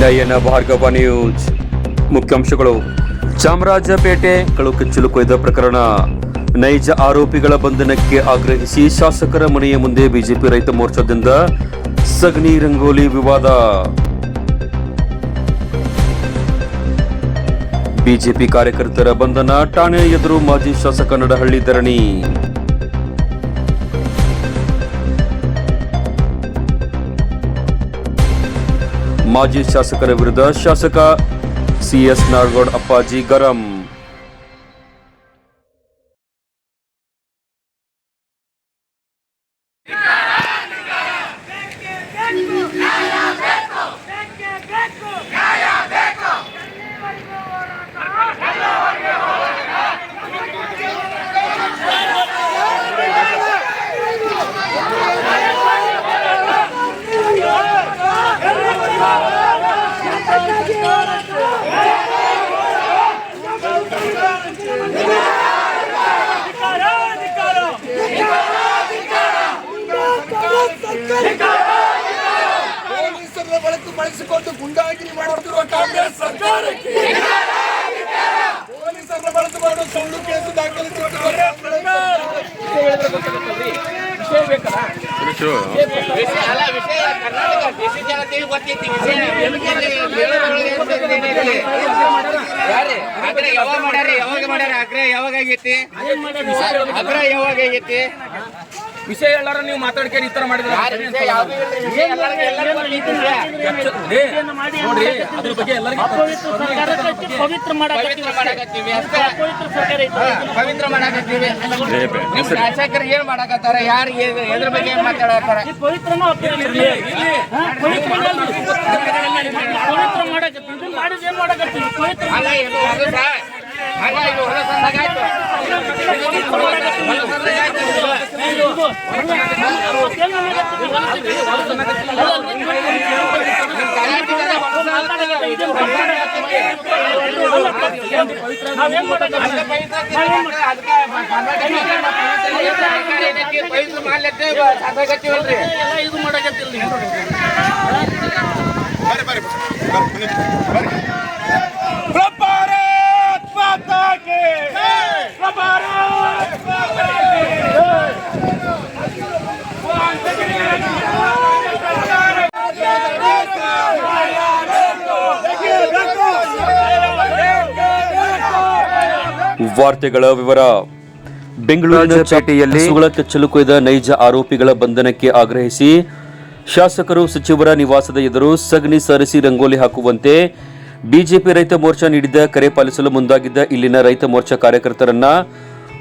ನಯನ Bhargava news ಮುಖ್ಯಾಂಶಗಳು. ಚಾಮರಾಜಪೇಟೆ ಕಳುಕಚ್ಚಲು ಕೊಯ್ದ ಪ್ರಕರಣ. ನೈಜ ಆರೋಪಿಗಳ ಬಂಧನಕ್ಕೆ ಆಗ್ರಹಿಸಿ ಶಾಸಕರ ಮನೆಯ ಮುಂದೆ ಬಿಜೆಪಿ ರೈತ ಮೋರ್ಚಾದಿಂದ ಸಗಣಿ ರಂಗೋಲಿ ವಿವಾದ. ಬಿಜೆಪಿ ಕಾರ್ಯಕರ್ತರ ಬಂಧನ ಠಾಣೆ ಎದುರು ಮಾಜಿ ಶಾಸಕ ನಡಹಳ್ಳಿ ಧರಣಿ. ಮಾಜಿ ಶಾಸಕರ ವಿರುದ್ಧ ಶಾಸಕ ಸಿಎಸ್ ನಾಡಗೌಡ್ ಅಪ್ಪಾಜಿ ಗರಂ ಪೊಲೀಸರ ಬಳಕೆ ಬಳಸಿಕೊಂಡು ಗುಂಡಾಗಿರಿ ಮಾಡುತ್ತಿರುವ ಕಾಂಗ್ರೆಸ್ ಸರ್ಕಾರಕ್ಕೆ ಪೊಲೀಸರ ಬಳಸಿಕೊಂಡು ಸುಳ್ಳು ಕೇಸು ದಾಖಲಿಸಿರುವ ವಿಷಯ ಅಲ್ಲ ವಿಷಯ ಕರ್ನಾಟಕ ದೇಶ ಜನತೆಗೆ ಗೊತ್ತೈತಿ ವಿಷಯ ಹೇಳೋದ್ರೊಳಗೆ ಎಂತದ್ದು ಏನೈತಿ? ಯಾರು? ಆಗ್ರಹ ಯಾವಾಗ ಮಾಡ್ಯಾರಿ ಯಾವಾಗ ಮಾಡ್ಯಾರ ಆಗ್ರಹ ಯಾವಾಗ ಆಗೈತಿ ಆಗ್ರಹ ಯಾವಾಗ ಆಗೈತಿ ವಿಷಯ ಎಲ್ಲಾರ ನೀವು ಮಾತಾಡ್ಕೇರಿ ಈ ತರ ಮಾಡಿದ್ರೆ. ನೋಡ್ರಿ ಅದ್ರ ಬಗ್ಗೆ ಎಲ್ಲರಿಗೂ ಪವಿತ್ರ ಪವಿತ್ರ ಮಾಡಾಕತ್ತೀವಿ ನಿಮ್ ಶಾಸಕರು ಏನ್ ಮಾಡಾಕತ್ತಾರ? ಯಾರು ಎದ್ರ ಬಗ್ಗೆ ಏನ್ ಮಾತಾಡತ್ತಾರ ಪವಿತ್ರನೂ ಪವಿತ್ರ ಮಾಡಕತ್ತೀವಿ ಇದು ಮಾಡಿದ್ ಏನ್ ಮಾಡಕತ್ತೀವಿ. ಪವಿತ್ರ ಪವಿತ್ರ ಮಾಡ್ಲತ್ತೆ ಸಾಕಾಗತ್ತೀವಲ್ರಿ ಎಲ್ಲ ಇದು ಮಾಡಕತ್ತಿಲ್ಲ ನೀವು ಭಾರತ್ ವಾರ್ತೆಗಳ ವಿವರ. ಬೆಂಗಳೂರಿನ ಚಾಟೆಯಲ್ಲಿ ಸುಗಳ ಕಚ್ಚಲು ಕೊಯ್ದ ನೈಜ ಆರೋಪಿಗಳ ಬಂಧನಕ್ಕೆ ಆಗ್ರಹಿಸಿ ಶಾಸಕರು ಸಚಿವರ ನಿವಾಸದ ಎದುರು ಸಗಣಿ ಸರಿಸಿ ರಂಗೋಲಿ ಹಾಕುವಂತೆ ಬಿಜೆಪಿ ರೈತ ಮೋರ್ಚಾ ನೀಡಿದ್ದ ಕರೆ ಪಾಲಿಸಲು ಮುಂದಾಗಿದ್ದ ಇಲ್ಲಿನ ರೈತ ಮೋರ್ಚಾ ಕಾರ್ಯಕರ್ತರನ್ನ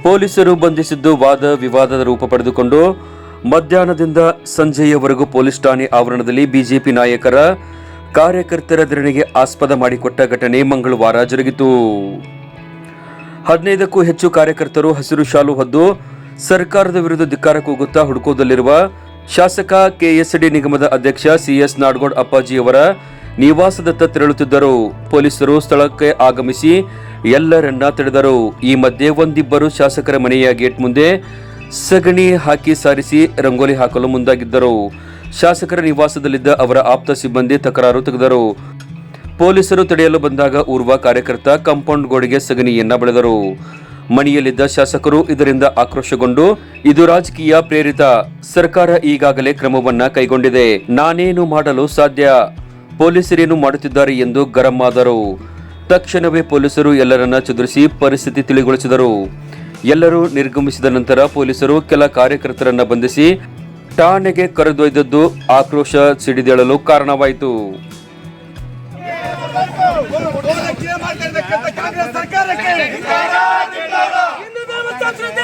ಪೊಲೀಸರು ಬಂಧಿಸಿದ್ದು ವಾದ ವಿವಾದದ ರೂಪ ಪಡೆದುಕೊಂಡು ಮಧ್ಯಾಹ್ನದಿಂದ ಸಂಜೆಯವರೆಗೂ ಪೊಲೀಸ್ ಠಾಣೆ ಆವರಣದಲ್ಲಿ ಬಿಜೆಪಿ ನಾಯಕರ ಕಾರ್ಯಕರ್ತರ ಧರಣಿಗೆ ಆಸ್ಪದ ಮಾಡಿಕೊಟ್ಟ ಘಟನೆ ಮಂಗಳವಾರ ಜರುಗಿತು. ಹದಿನೈದಕ್ಕೂ ಹೆಚ್ಚು ಕಾರ್ಯಕರ್ತರು ಹಸಿರು ಶಾಲು ಹೊದ್ದು ಸರ್ಕಾರದ ವಿರುದ್ಧ ಧಿಕ್ಕಾರ ಕೂಗುತ್ತಾ ಹುಡುಕೋದಲ್ಲಿರುವ ಶಾಸಕ ಕೆಎಸ್ಡಿ ನಿಗಮದ ಅಧ್ಯಕ್ಷ ಸಿಎಸ್ ನಾಡಗೌಡ್ ಅಪ್ಪಾಜಿಯವರ ನಿವಾಸದತ್ತ ತೆರಳುತ್ತಿದ್ದರು. ಪೊಲೀಸರು ಸ್ಥಳಕ್ಕೆ ಆಗಮಿಸಿ ಎಲ್ಲರನ್ನ ತಡೆದರು. ಈ ಮಧ್ಯೆ ಒಂದಿಬ್ಬರು ಶಾಸಕರ ಮನೆಯ ಗೇಟ್ ಮುಂದೆ ಸಗಣಿ ಹಾಕಿ ಸಾರಿಸಿ ರಂಗೋಲಿ ಹಾಕಲು ಮುಂದಾಗಿದ್ದರು. ಶಾಸಕರ ನಿವಾಸದಲ್ಲಿದ್ದ ಅವರ ಆಪ್ತ ಸಿಬ್ಬಂದಿ ತಕರಾರು ತೆಗೆದರು. ಪೊಲೀಸರು ತಡೆಯಲು ಬಂದಾಗ ಊರ್ವ ಕಾರ್ಯಕರ್ತ ಕಾಂಪೌಂಡ್ ಗೋಡೆಗೆ ಸಗಣಿಯನ್ನ ಬೆಳೆದರು. ಮನೆಯಲ್ಲಿದ್ದ ಶಾಸಕರು ಇದರಿಂದ ಆಕ್ರೋಶಗೊಂಡು, ಇದು ರಾಜಕೀಯ ಪ್ರೇರಿತ, ಸರ್ಕಾರ ಈಗಾಗಲೇ ಕ್ರಮವನ್ನ ಕೈಗೊಂಡಿದೆ. ನಾನೇನು ಮಾಡಲು ಸಾಧ್ಯ? ಪೊಲೀಸರೇನು ಮಾಡುತ್ತಿದ್ದಾರೆ ಎಂದು ಗರಂ ಆದರು. ತಕ್ಷಣವೇ ಪೊಲೀಸರು ಎಲ್ಲರನ್ನ ಚದುರಿಸಿ ಪರಿಸ್ಥಿತಿ ತಿಳಿಗೊಳಿಸಿದರು. ಎಲ್ಲರೂ ನಿರ್ಗಮಿಸಿದ ನಂತರ ಪೊಲೀಸರು ಕೆಲ ಕಾರ್ಯಕರ್ತರನ್ನ ಬಂಧಿಸಿ, ಠಾಣೆಗೆ ಕರೆದೊಯ್ದದ್ದು ಆಕ್ರೋಶ ಸಿಡಿದೇಳಲು ಕಾರಣವಾಯಿತು. ಮಾಡ್ತಿರ್ತಕ್ಕಂಥ ಕಾಂಗ್ರೆಸ್ ಸರ್ಕಾರಕ್ಕೆ ಹಿಂದೂ ಧರ್ಮ ಸಂಸ್ಕೃತಿ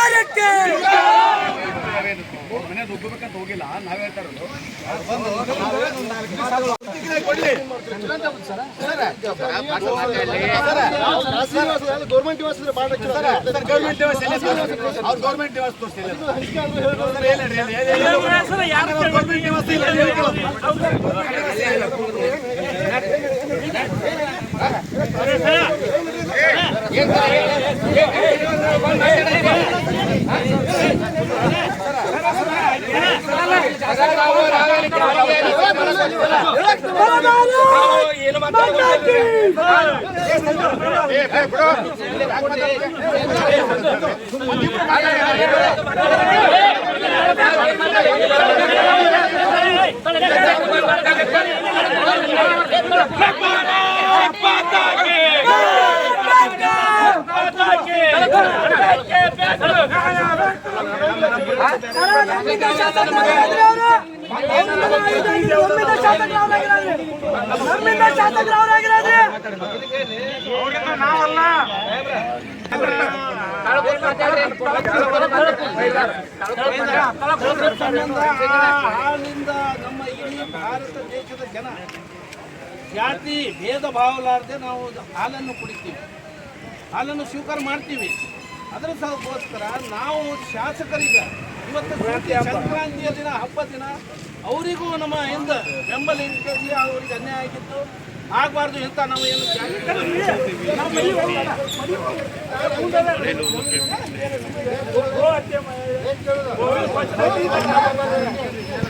ಸರ್ಕಾರಕ್ಕೆ ಹುಡ್ಕೋಬೇಕಂತ ಹೋಗಿಲ್ಲ ನಾವ್ ಹೇಳ್ತಾ ಇರೋದು ಅವ್ರು ಗೌರ್ಮೆಂಟ್ ನಿವಾಸ ತೋರಿಸ್ತಿಲ್ಲ ಗೌರ್ಮೆಂಟ್ ನಿವಾಸ ಇಲ್ಲ Black Panther! Black Panther! ಹಾಲಿಂದ ನಮ್ಮ ಈ ಭಾರತ ದೇಶದ ಜನ ಜಾತಿ ಭೇದ ಭಾವಲಾರದೆ ನಾವು ಹಾಲನ್ನು ಕುಡಿತೀವಿ. ಹಾಲನ್ನು ಸ್ವೀಕಾರ ಮಾಡ್ತೀವಿ. ಅದರ ಸಲಕ್ಕೋಸ್ಕರ ನಾವು ಶಾಸಕರೀಗ ಇವತ್ತು ಸಂಕ್ರಾಂತಿಯ ದಿನ ಹಬ್ಬ ದಿನ, ಅವರಿಗೂ ನಮ್ಮ ಹಿಂದೆ ಬೆಂಬಲ ಅವರಿಗೆ ಅನ್ಯಾಯ ಆಗಿತ್ತು. ಆಗಬಾರ್ದು ಅಂತ ನಾವು ಏನು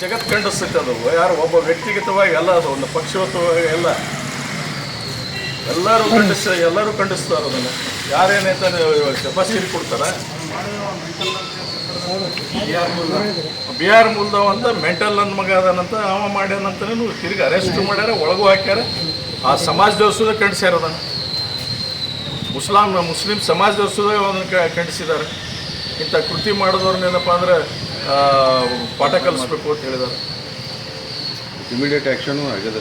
ಜಗತ್ ಖಂಡಿಸ್ತೈತೆ ಅದು. ಯಾರು ಒಬ್ಬ ವ್ಯಕ್ತಿಗತವಾಗಿ ಎಲ್ಲ ಅದು ಒಂದು ಪಕ್ಷವತವಾಗಿ ಎಲ್ಲ ಎಲ್ಲರೂ ಖಂಡಿಸ ಎಲ್ಲರೂ ಖಂಡಿಸ್ತಾರೆ ಅದನ್ನು. ಯಾರೇನೈತಾನೆ ಕೆಪಾಸಿಟಿ ಕೊಡ್ತಾರೆ? ಆರ್ ಮೂಲದ ಅಂತ ಮೆಂಟಲ್ ನನ್ನ ಮಗ ಅದಾನಂತ ಅವ ಮಾಡ್ಯಾನಂತಾನೆ ತಿರ್ಗಿ ಅರೆಸ್ಟ್ ಮಾಡ್ಯಾರ, ಒಳಗೂ ಹಾಕ್ಯಾರ. ಆ ಸಮಾಜ ಸುದ ಖಂಡಿಸ್ಯಾರ ಅದನ್ನು. ಮುಸ್ಲಾಂ, ಮುಸ್ಲಿಂ ಸಮಾಜ ಸುದ ಅದನ್ನು ಖಂಡಿಸಿದ್ದಾರೆ ಇಂಥ ಕೃತಿ ಮಾಡಿದವ್ರನ್ನೇನಪ್ಪ ಅಂದ್ರೆ ಪಾಠ ಕಲಿಸ್ಬೇಕು ಅಂತ ಹೇಳಿದ್ದಾರೆ ಇಮಿಡಿಯೇಟ್ ಆಕ್ಷನ್ ಆಗಿದೆ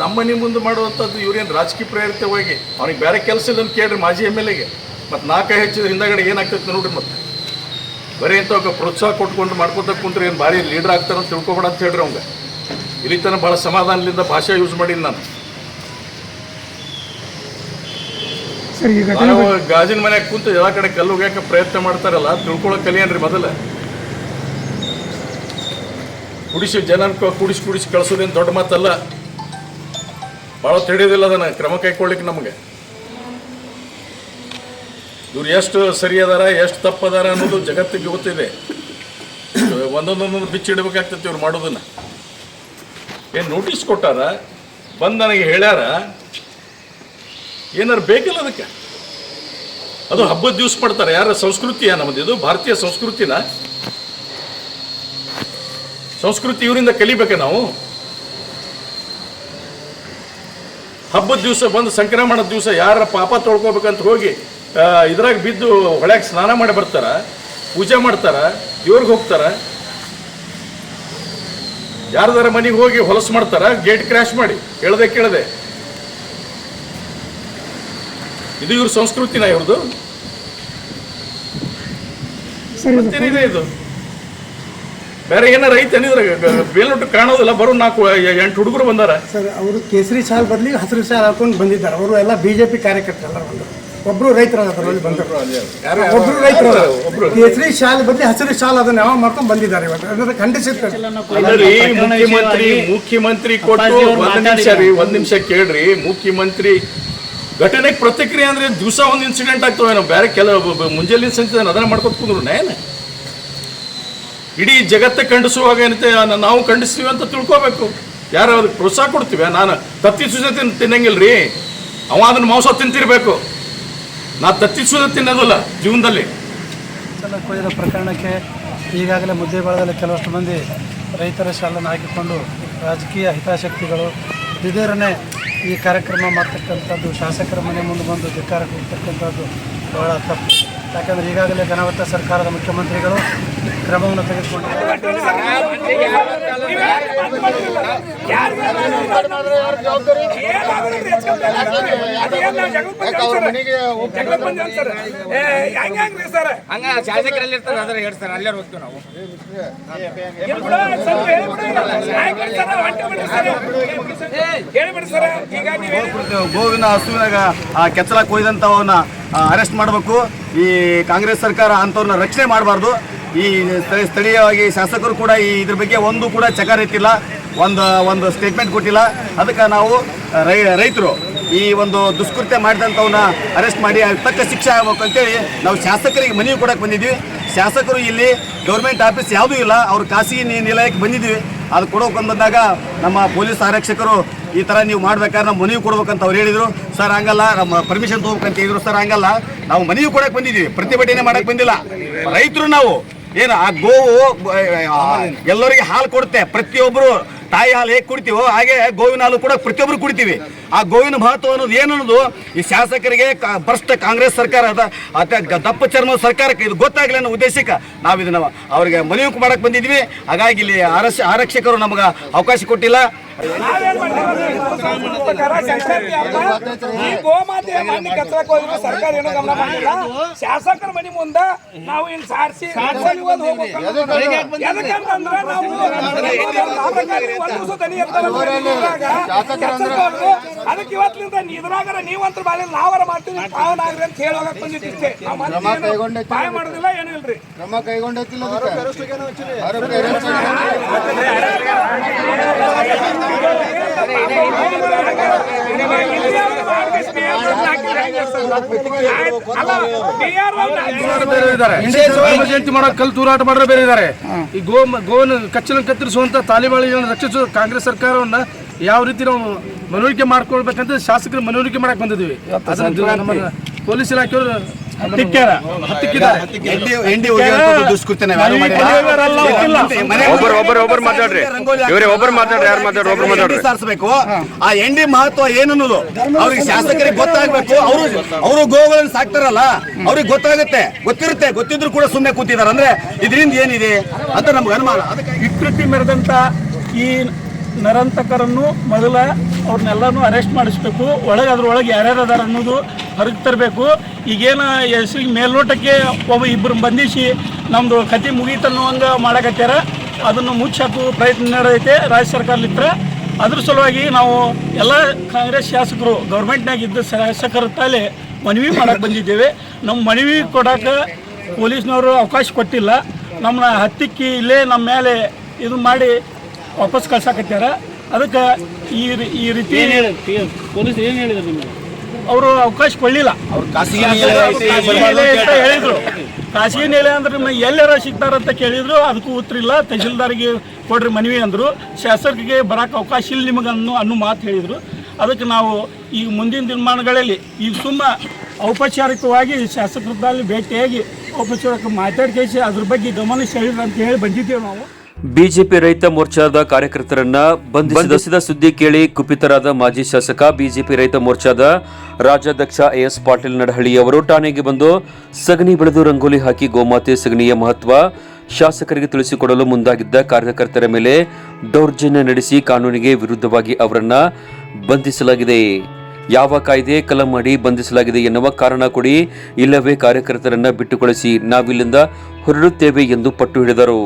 ನಮ್ಮ ಮನೆ ಮುಂದೆ ಮಾಡುವಂಥದ್ದು ಇವ್ರೇನು ರಾಜಕೀಯ ಪ್ರೇರಿತವಾಗಿ ಅವ್ನಿಗೆ ಬೇರೆ ಕೆಲಸ ಇಲ್ಲ ಅಂತ ಕೇಳ್ರಿ ಮಾಜಿ ಎಂ ಎಲ್ ಎಗೆ. ಮತ್ತು ನಾಲ್ಕೈ ಹೆಚ್ಚಿದ ಹಿಂದಗಡೆ ಏನಾಗ್ತೈತೆ ನೋಡ್ರಿ ಮತ್ತೆ. ಬರೀ ಇಂಥ ಪ್ರೋತ್ಸಾಹ ಕೊಟ್ಕೊಂಡು ಮಾಡ್ಕೊತ ಕುಂತ್ರೆ ಏನು ಭಾರಿ ಲೀಡರ್ ಆಗ್ತಾರೆ ಅಂತ ತಿಳ್ಕೊಬೇಡ ಅಂತ ಹೇಳ್ರಿ ಅವ್ಗೆ. ಇಲ್ಲಿ ತನಕ ಭಾಳ ಸಮಾಧಾನದಿಂದ ಭಾಷೆ ಯೂಸ್ ಮಾಡೀನಿ ನಾನು. ನಾನು ಗಾಜಿನ ಮನೆಯಾಗ ಕುಂತು ಎಲ್ಲ ಕಡೆ ಕಲ್ಲು ಹೋಗ್ಯಾಕೆ ಪ್ರಯತ್ನ ಮಾಡ್ತಾರಲ್ಲ ತಿಳ್ಕೊಳಕ್ಕೆ ಕಲಿಯನ್ರಿ ಮೊದಲ. ಕುಡಿಸಿ ಜನ ಕುಡಿಸಿ ಕುಡಿಸಿ ಕಳಿಸೋದೇನು ದೊಡ್ಡ ಮಾತಲ್ಲ. ಭಾಳ ತಿಳಿಯೋದಿಲ್ಲ ಅದನ್ನು, ಕ್ರಮ ಕೈಗೊಳ್ಳಿಕ್ಕೆ ನಮಗೆ. ಇವ್ರು ಎಷ್ಟು ಸರಿ ಅದಾರ, ಎಷ್ಟು ತಪ್ಪದಾರ ಅನ್ನೋದು ಜಗತ್ತಿಗೆ ಗೊತ್ತಿದೆ. ಒಂದೊಂದೊಂದೊಂದು ಬಿಚ್ಚಿಡಬೇಕಾಗ್ತೈತಿ ಇವ್ರು ಮಾಡೋದನ್ನ. ಏನು ನೋಟಿಸ್ ಕೊಟ್ಟಾರ? ಬಂದು ನನಗೆ ಹೇಳ್ಯಾರ? ಏನಾರು ಬೇಕಿಲ್ಲ ಅದಕ್ಕೆ? ಅದು ಹಬ್ಬದ ದಿವಸ ಪಡ್ತಾರೆ. ಯಾರ ಸಂಸ್ಕೃತಿಯ ನಮ್ಮದು ಇದು ಭಾರತೀಯ ಸಂಸ್ಕೃತಿನ? ಸಂಸ್ಕೃತಿ ಇವರಿಂದ ಕಲಿಬೇಕೆ ನಾವು? ಹಬ್ಬದ ದಿವಸ ಬಂದು ಸಂಕ್ರಮಣದ ದಿವಸ ಯಾರ ಪಾಪ ತೊಳ್ಕೊಬೇಕಂತ ಹೋಗಿ ಇದ್ರಾಗ ಬಿದ್ದು ಹೊಳ್ಯಾಗ ಸ್ನಾನ ಮಾಡಿ ಬರ್ತಾರ ಪೂಜೆ ಮಾಡ್ತಾರ ಇವ್ರಿಗೆ ಹೋಗ್ತಾರ. ಯಾರ್ದಾರ ಮನೆಗೆ ಹೋಗಿ ಹೊಲಸು ಮಾಡ್ತಾರ ಗೇಟ್ ಕ್ರ್ಯಾಶ್ ಮಾಡಿ ಕೇಳದೆ ಕೇಳದೆ. ಇದು ಇವ್ರ ಸಂಸ್ಕೃತಿನ ಇವ್ರದ್ದು ಮತ್ತೇನಿದೆ ಇದು? ಬೇರೆ ಏನಾರ ಐತೆ ಬೇಲ್ ಬೇಲ್ನೊಟ್ಟು ಕಾಣೋದಿಲ್ಲ ಬರೋ ನಾಲ್ಕು ಎಂಟು ಹುಡುಗರು ಬಂದಾರ. ಸರ್ ಅವರು ಕೇಸರಿ ಶಾಲ್ ಬದಲಿಗೆ ಹಸಿರು ಶಾಲ್ ಹಾಕೊಂಡು ಬಂದಿದ್ದಾರೆ. ಅವರು ಎಲ್ಲ ಬಿಜೆಪಿ ಕಾರ್ಯಕರ್ತರು ಎಲ್ಲ ಬಂದರು ಒಬ್ರು ರೈತರ ಅದರಲ್ಲಿ ಬಂದರು ಒಬ್ರು ರೈತರು ಒಬ್ರು. ಕೇಸರಿ ಶಾಲ್ ಬದಲಿ ಹಸಿರು ಶಾಲ್ ಅದನ್ನ ಯಾವ ಮಾಡ್ಕೊಂಡು ಬಂದಿದ್ದಾರೆ ಇವತ್ತು ಅದನ್ನ ಖಂಡಿಸಿರ್ತಾರೆ. ಮುಖ್ಯಮಂತ್ರಿ ಮುಖ್ಯಮಂತ್ರಿ ಕೊಟ್ಟು ಒಂದ್ ನಿಮಿಷ ರೀ ಒಂದ್ ನಿಮಿಷ ಕೇಳ್ರಿ. ಮುಖ್ಯಮಂತ್ರಿ ಘಟನೆಗೆ ಪ್ರತಿಕ್ರಿಯೆ ಅಂದ್ರೆ ದಿವಸ ಒಂದು ಇನ್ಸಿಡೆಂಟ್ ಆಗ್ತವೆ ನಾವು ಬೇರೆ ಕೆಲ ಮುಂಜಾನೆ ಸಂತೆ ಅದನ್ನ ಮಾಡ್ಕೊತ ಕುಂದ್ರು ಏನ? ಇಡೀ ಜಗತ್ತೇ ಖಂಡಿಸುವಾಗ ಏನಂತೆ ನಾವು ಖಂಡಿಸ್ತೀವಿ ಅಂತ ತಿಳ್ಕೊಬೇಕು. ಯಾರು ಅದಕ್ಕೆ ಪ್ರೋತ್ಸಾಹ ಕೊಡ್ತೀವಿ? ನಾನು ತತ್ತಿ ಸುಜ ತಿನ್ ರೀ ಅವ ಅದನ್ನು ಮಾಂಸ ತಿಂತಿರ್ಬೇಕು. ನಾ ತತ್ತಿ ಸುಜ ತಿನ್ನೋದಿಲ್ಲ ಜೀವನದಲ್ಲಿ. ಪ್ರಕರಣಕ್ಕೆ ಈಗಾಗಲೇ ಮುದ್ದೇಬಾಳದಲ್ಲಿ ಕೆಲವಷ್ಟು ಮಂದಿ ರೈತರ ಶಾಲನ್ನು ಹಾಕಿಕೊಂಡು ರಾಜಕೀಯ ಹಿತಾಸಕ್ತಿಗಳು ದಿಢೀರನೆ ಈ ಕಾರ್ಯಕ್ರಮ ಮಾಡ್ತಕ್ಕಂಥದ್ದು, ಶಾಸಕರ ಮನೆ ಮುಂದೆ ಬಂದು ಧಿಕ್ಕಾರ ಕೊಡ್ತಕ್ಕಂಥದ್ದು ಬಹಳ ತಪ್ಪು. ಯಾಕಂದರೆ ಈಗಾಗಲೇ ಘನವತ್ತ ಸರ್ಕಾರದ ಮುಖ್ಯಮಂತ್ರಿಗಳು ಕ್ರಮವನ್ನು ತೆಗೆದುಕೊಂಡಿದ್ದಾರೆ ಗೋವಿನ ಹಸುವಿನಾಗ ಆ ಕೆಚ್ಚಲ ಕೊಯ್ದಂಥವನ್ನ ಅರೆಸ್ಟ್ ಮಾಡಬೇಕು. ಈ ಕಾಂಗ್ರೆಸ್ ಸರ್ಕಾರ ಅಂಥವ್ರನ್ನ ರಕ್ಷಣೆ ಮಾಡಬಾರ್ದು. ಈ ಸ್ಥಳ- ಸ್ಥಳೀಯವಾಗಿ ಶಾಸಕರು ಕೂಡ ಈ ಇದ್ರ ಬಗ್ಗೆ ಒಂದು ಕೂಡ ಚಕಾರ ಎತ್ತಿಲ್ಲ ಒಂದು ಒಂದು ಸ್ಟೇಟ್ಮೆಂಟ್ ಕೊಟ್ಟಿಲ್ಲ. ಅದಕ್ಕೆ ನಾವು ರೈ, ರೈತರು ಈ ಒಂದು ದುಷ್ಕೃತ್ಯ ಮಾಡಿದಂಥವನ್ನ ಅರೆಸ್ಟ್ ಮಾಡಿ ತಕ್ಕ ಶಿಕ್ಷೆ ಆಗಬೇಕು ಅಂತೇಳಿ ನಾವು ಶಾಸಕರಿಗೆ ಮನವಿ ಕೊಡಕ್ಕೆ ಬಂದಿದ್ವಿ. ಶಾಸಕರು ಇಲ್ಲಿ ಗೌರ್ಮೆಂಟ್ ಆಫೀಸ್ ಯಾವುದೂ ಇಲ್ಲ. ಅವರು ಖಾಸಗಿ ನಿಲಯಕ್ಕೆ ಬಂದಿದ್ವಿ. ಅದು ಕೊಡೋಕೆ ಬಂದಾಗ ನಮ್ಮ ಪೊಲೀಸ್ ಆರಕ್ಷಕರು ಈ ಥರ ನೀವು ಮಾಡ್ಬೇಕಾದ್ರೆ ನಮ್ಮ ಮನವಿ ಕೊಡ್ಬೇಕಂತ ಅವ್ರು ಹೇಳಿದರು. ಸರ್, ಹಂಗಲ್ಲ. ನಮ್ಮ ಪರ್ಮಿಷನ್ ತೊಗೋಬೇಕಂತ ಹೇಳಿದ್ರು. ಸರ್, ಹಂಗಲ್ಲ. ನಾವು ಮನವಿ ಕೊಡಕ್ಕೆ ಬಂದಿದ್ದೀವಿ. ಪ್ರತಿಭಟನೆ ಮಾಡೋಕೆ ಬಂದಿಲ್ಲ. ರೈತರು ನಾವು ಏನು, ಆ ಗೋವು ಎಲ್ಲರಿಗೆ ಹಾಲು ಕೊಡುತ್ತೆ. ಪ್ರತಿಯೊಬ್ಬರು ತಾಯಿ ಹಾಲು ಹೇಗೆ ಕುಡಿತೀವೋ ಹಾಗೆ ಗೋವಿನ ಹಾಲು ಕೂಡ ಪ್ರತಿಯೊಬ್ಬರು ಕುಡಿತೀವಿ. ಆ ಗೋವಿನ ಮಹತ್ವ ಅನ್ನೋದು ಏನು ಅನ್ನೋದು ಈ ಶಾಸಕರಿಗೆ ಭ್ರಷ್ಟ ಕಾಂಗ್ರೆಸ್ ಸರ್ಕಾರ ಅದ ದಪ್ಪ ಚರ್ಮ ಸರ್ಕಾರಕ್ಕೆ ಇದು ಗೊತ್ತಾಗಲಿ ಅನ್ನೋ ಉದ್ದೇಶಕ್ಕೆ ನಾವು ಇದನ್ನು ಅವರಿಗೆ ಮನವಿ ಮಾಡಕ್ಕೆ ಬಂದಿದ್ವಿ ಹಾಗಾಗಿ ಇಲ್ಲಿ ಆರಕ್ಷ, ಆರಕ್ಷಕರು ನಮಗೆ ಅವಕಾಶ ಕೊಟ್ಟಿಲ್ಲ. ಈ ಗೋಮಾತೆಯ ಮಣ್ಣಿ ಕಚ್ಚಲಕ್ ಹೋದ್ರು ಸರ್ಕಾರ ಏನೋ ಗಮನ ಮಾಡಿಲ್ಲ ಶಾಸಕರ ಮನೆ ಮುಂದ ನಾವು ಇನ್ ಸಾರಿಸಿ ಯಾಕಂತಂದ್ರ ನಾವು ಅದಕ್ಕೆ ಇವತ್ತಿನಿಂದ ಇದ್ರಾಗರ ನೀವಂತ್ರ ಬಾಳಿ ನಾವರ ಮಾಡ್ತೀವಿ ತಾವನಾಗ್ರಿ ಅಂತ ಹೇಳಿ ಹೋಗಕ್ ಬಂದಿದ್ದು ಇಷ್ಟೇ ನಾವು ಮತ್ತೆ ಏನು ಬಾಯ್ ಮಾಡೋದಿಲ್ಲ ಏನೂ ಇಲ್ರಿ ಕ್ರಮ ಕೈಗೊಂಡೈತಿಲ್ಲ ಜಯಂತಿ ಮಾಡೋ ಕಲ್ ತೂರಾಟ ಮಾಡ್ರೆ ಬೇರೆ ಇದ್ದಾರೆ. ಈ ಗೋ ಗೋವನ್ನು ಕಚ್ಚಲ ಕತ್ತರಿಸುವಂತ ತಾಲಿಬಾಳಿಗಳನ್ನು ರಕ್ಷಿಸುವ ಕಾಂಗ್ರೆಸ್ ಸರ್ಕಾರವನ್ನ ಯಾವ ರೀತಿ ನಾವು ಮನವರಿಕೆ ಮಾಡ್ಕೊಳ್ಬೇಕಂತ ಶಾಸಕರು ಮನವರಿಕೆ ಮಾಡಕ್ ನಮ್ಮ ಪೊಲೀಸ್ ಇಲಾಖೆಯವರು ಹತ್ತಿಕ್ಕ್ಯಾರ ಹತ್ತಿಕ್ಕಿದ್ದಾರೆ ಎಂಡಿ ಎಂಡಿ ಹೊಡೆಯುವಂಥದ್ದು ದುಷ್ಕೃತ್ಯ ನಾವು ಯಾರೂ ಮಾಡಿಲ್ಲ. ಮನೆ ಮುಂದೆ ಒಬ್ಬರು ಒಬ್ಬರು ಒಬ್ಬರು ಮಾತಾಡ್ರಿ. ರಂಗೋಲಿ ಇವರೇ ಒಬ್ಬರು ಮಾತಾಡ್ರಿ ಯಾರು ಮಾತಾಡ್ರಿ? ಒಬ್ರು ಮಾತಾಡ್ರಿ. ಎಂಡಿ ಸಾರಿಸಬೇಕು. ಆ ಎಂಡಿ ಮಹತ್ವ ಏನನ್ನೋದು? ಅವ್ರಿಗೆ ಶಾಸಕರಿಗೆ ಗೊತ್ತಾಗ್ಬೇಕು. ಅವರು ಅವರು ಗೋಗಳನ್ನು ಸಾಕ್ತಾರಲ್ಲ ಅವ್ರಿಗೆ ಗೊತ್ತಾಗುತ್ತೆ. ಗೊತ್ತಿರುತ್ತೆ ಗೊತ್ತಿದ್ರು ಕೂಡ ಸುಮ್ಮನೆ ಕೂತಿದ್ದಾರೆ. ಅಂದ್ರೆ ಇದರಿಂದ ಏನಿದೆ ಅಂತ ನಮ್ಗೆ ಅನುಮಾನ. ಅದಕ್ಕೆ ವಿಕೃತಿ ಮೆರೆದಂತ ಈ ನರಂತಕರನ್ನು ಮೊದಲ ಅವ್ರನ್ನೆಲ್ಲನೂ ಅರೆಸ್ಟ್ ಮಾಡಿಸ್ಬೇಕು. ಒಳಗೆ ಅದ್ರೊಳಗೆ ಯಾರ್ಯಾರು ಅದಾರ ಅನ್ನೋದು ಹೊರಗೆ ತರಬೇಕು. ಈಗೇನು ಎಸ್ ಮೇಲ್ನೋಟಕ್ಕೆ ಒಬ್ಬ ಇಬ್ಬರು ಬಂಧಿಸಿ ನಮ್ಮದು ಕತೆ ಮುಗೀತನ್ನುವಂಗೆ ಮಾಡಕತ್ಯಾರ. ಅದನ್ನು ಮುಚ್ಚಾಕು ಪ್ರಯತ್ನ ನಡೆದೈತೆ ರಾಜ್ಯ ಸರ್ಕಾರಲಿತ್ರ ಅದ್ರ ಸಲುವಾಗಿ ನಾವು ಎಲ್ಲ ಕಾಂಗ್ರೆಸ್ ಶಾಸಕರು ಗೌರ್ಮೆಂಟ್ನಾಗ ಇದ್ದ ಶಾಸಕರ ತಾಲೆ ಮನವಿ ಮಾಡಕ್ಕೆ ಬಂದಿದ್ದೇವೆ. ನಮ್ಮ ಮನವಿ ಕೊಡೋಕೆ ಪೊಲೀಸ್ನವರು ಅವಕಾಶ ಕೊಟ್ಟಿಲ್ಲ. ನಮ್ಮನ್ನ ಹತ್ತಿಕ್ಕಿ ಇಲ್ಲೇ ನಮ್ಮ ಮೇಲೆ ಇದು ಮಾಡಿ ವಾಪಸ್ ಕಳ್ಸಾಕತ್ಯಾರ. ಅದಕ್ಕೆ ಈ ರೀ- ಈ ರೀತಿ ಪೊಲೀಸ್ ಏನು ಹೇಳಿದ್ರು ನಿಮಗೆ? ಅವರು ಅವಕಾಶ ಕೊಡಲಿಲ್ಲ. ಖಾಸಗಿ ಅಂತ ಹೇಳಿದ್ರು. ಖಾಸಗಿ ನೆಲೆ ಅಂದ್ರೆ ನಿಮ್ಮ ಎಲ್ಲಾರ ಸಿಗ್ತಾರಂತ ಕೇಳಿದ್ರು. ಅದಕ್ಕೂ ಉತ್ತರ ಇಲ್ಲ. ತಹಸೀಲ್ದಾರ್ಗೆ ಕೊಡ್ರಿ ಮನವಿ ಅಂದರು. ಶಾಸಕರಿಗೆ ಬರಕ್ಕೆ ಅವಕಾಶ ಇಲ್ಲ ನಿಮಗೆ ಅನ್ನೋ ಅನ್ನೋ ಮಾತು ಹೇಳಿದರು. ಅದಕ್ಕೆ ನಾವು ಈಗ ಮುಂದಿನ ದಿನಮಾನಗಳಲ್ಲಿ ಈಗ ಸುಮ್ಮ ಔಪಚಾರಿಕವಾಗಿ ಶಾಸಕರದಲ್ಲಿ ಭೇಟಿಯಾಗಿ ಔಪಚಾರಿಕ ಮಾತಾಡ್ಕೇಸಿ ಅದ್ರ ಬಗ್ಗೆ ಗಮನ ಸೆಳೆದ್ರು ಅಂತ ಹೇಳಿ ಬಂದಿದ್ದೇವೆ ನಾವು. ಬಿಜೆಪಿ ರೈತ ಮೋರ್ಚಾದ ಕಾರ್ಯಕರ್ತರನ್ನ ಬಂಧಿಸಿದ ಸುದ್ದಿ ಕೇಳಿ ಕುಪಿತರಾದ ಮಾಜಿ ಶಾಸಕ ಬಿಜೆಪಿ ರೈತ ಮೋರ್ಚಾದ ರಾಜ್ಯಾಧ್ಯಕ್ಷ ಎಸ್ ಪಾಟೀಲ್ ನಡಹಳ್ಳಿ ಅವರು ಠಾಣೆಗೆ ಬಂದು ಸಗಣಿ ಬೆಳೆದು ರಂಗೋಲಿ ಹಾಕಿ ಗೋಮಾತೆ ಸಗಣಿಯ ಮಹತ್ವ ಶಾಸಕರಿಗೆ ತಿಳಿಸಿಕೊಡಲು ಮುಂದಾಗಿದ್ದ ಕಾರ್ಯಕರ್ತರ ಮೇಲೆ ದೌರ್ಜನ್ಯ ನಡೆಸಿ ಕಾನೂನಿಗೆ ವಿರುದ್ಧವಾಗಿ ಅವರನ್ನ ಬಂಧಿಸಲಾಗಿದೆ. ಯಾವ ಕಾಯ್ದೆ ಕಲಂ ಮಾಡಿ ಬಂಧಿಸಲಾಗಿದೆ ಎನ್ನುವ ಕಾರಣ ಕೊಡಿ ಇಲ್ಲವೇ ಕಾರ್ಯಕರ್ತರನ್ನ ಬಿಟ್ಟುಕೊಳಿಸಿ ನಾವಿಲ್ಲಿಂದ ಹೊರಡುತ್ತೇವೆ ಎಂದು ಪಟ್ಟು ಹಿಡಿದರು.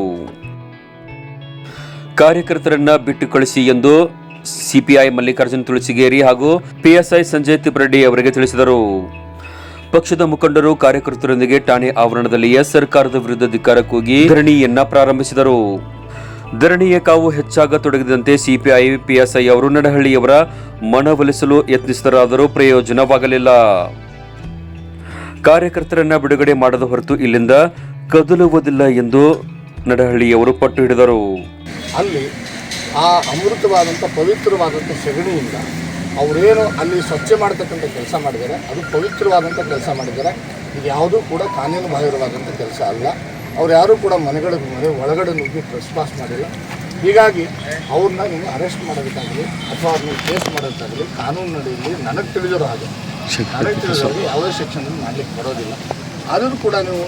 ಕಾರ್ಯಕರ್ತರನ್ನ ಬಿಟ್ಟು ಕಳಿಸಿ ಎಂದು ಸಿಪಿಐ ಮಲ್ಲಿಕಾರ್ಜುನ್ ತುಳಸಿಗೇರಿ ಹಾಗೂ ಪಿಎಸ್ಐ ಸಂಜಯ್ ತಿಪ್ರೆಡ್ಡಿ ಅವರಿಗೆ ತಿಳಿಸಿದರು. ಪಕ್ಷದ ಮುಖಂಡರು ಕಾರ್ಯಕರ್ತರೊಂದಿಗೆ ಠಾಣೆ ಆವರಣದಲ್ಲಿಯೇ ಸರ್ಕಾರದ ವಿರುದ್ಧ ಧಿಕ್ಕಾರ ಕೂಗಿ ಧರಣಿಯನ್ನ ಪ್ರಾರಂಭಿಸಿದರು. ಧರಣಿಯ ಕಾವು ಹೆಚ್ಚಾಗತೊಡಗಿದಂತೆ ಸಿಪಿಐ, ಪಿಎಸ್ಐ ಅವರು ನಡಹಳ್ಳಿಯವರ ಮನವೊಲಿಸಲು ಯತ್ನಿಸಿದರಾದರೂ ಪ್ರಯೋಜನವಾಗಲಿಲ್ಲ. ಕಾರ್ಯಕರ್ತರನ್ನ ಬಿಡುಗಡೆ ಮಾಡದ ಹೊರತು ಇಲ್ಲಿಂದ ಕದಲುವುದಿಲ್ಲ ಎಂದು ನಡಹಳ್ಳಿಯವರು ಪಟ್ಟು ಹಿಡಿದರು. ಅಲ್ಲಿ ಆ ಅಮೃತವಾದಂಥ ಪವಿತ್ರವಾದಂಥ ಸಗಣಿಯಿಂದ ಅವರೇನು ಅಲ್ಲಿ ಸ್ವಚ್ಛ ಮಾಡತಕ್ಕಂಥ ಕೆಲಸ ಮಾಡಿದ್ದಾರೆ. ಅದು ಪವಿತ್ರವಾದಂಥ ಕೆಲಸ ಮಾಡಿದ್ದಾರೆ. ಇದು ಯಾವುದೂ ಕೂಡ ಕಾನೂನು ಬಾಹಿರವಾದಂಥ ಕೆಲಸ ಅಲ್ಲ. ಅವ್ರು ಯಾರೂ ಕೂಡ ಮನೆಗಳ ಮನೆ ಒಳಗಡೆ ನುಗ್ಗಿ ಪ್ರೆಸ್ ಪಾಸ್ ಮಾಡಿಲ್ಲ. ಹೀಗಾಗಿ ಅವ್ರನ್ನ ನೀವು ಅರೆಸ್ಟ್ ಮಾಡೋದಕ್ಕಾಗಲಿ ಅಥವಾ ಅವ್ರನ್ನ ಕೇಸ್ ಮಾಡೋದಕ್ಕಾಗಲಿ ಕಾನೂನು ನಡೆಯಲ್ಲಿ ನನಗೆ ತಿಳಿದಿರೋ ಹಾಗೆ ನನಗೆ ತಿಳಿದಿರೋ ಹಾಗೆ ಯಾವುದೇ ಶಿಕ್ಷಣವನ್ನು ಮಾಡಲಿಕ್ಕೆ ಬರೋದಿಲ್ಲ. ಆದರೂ ಕೂಡ ನೀವು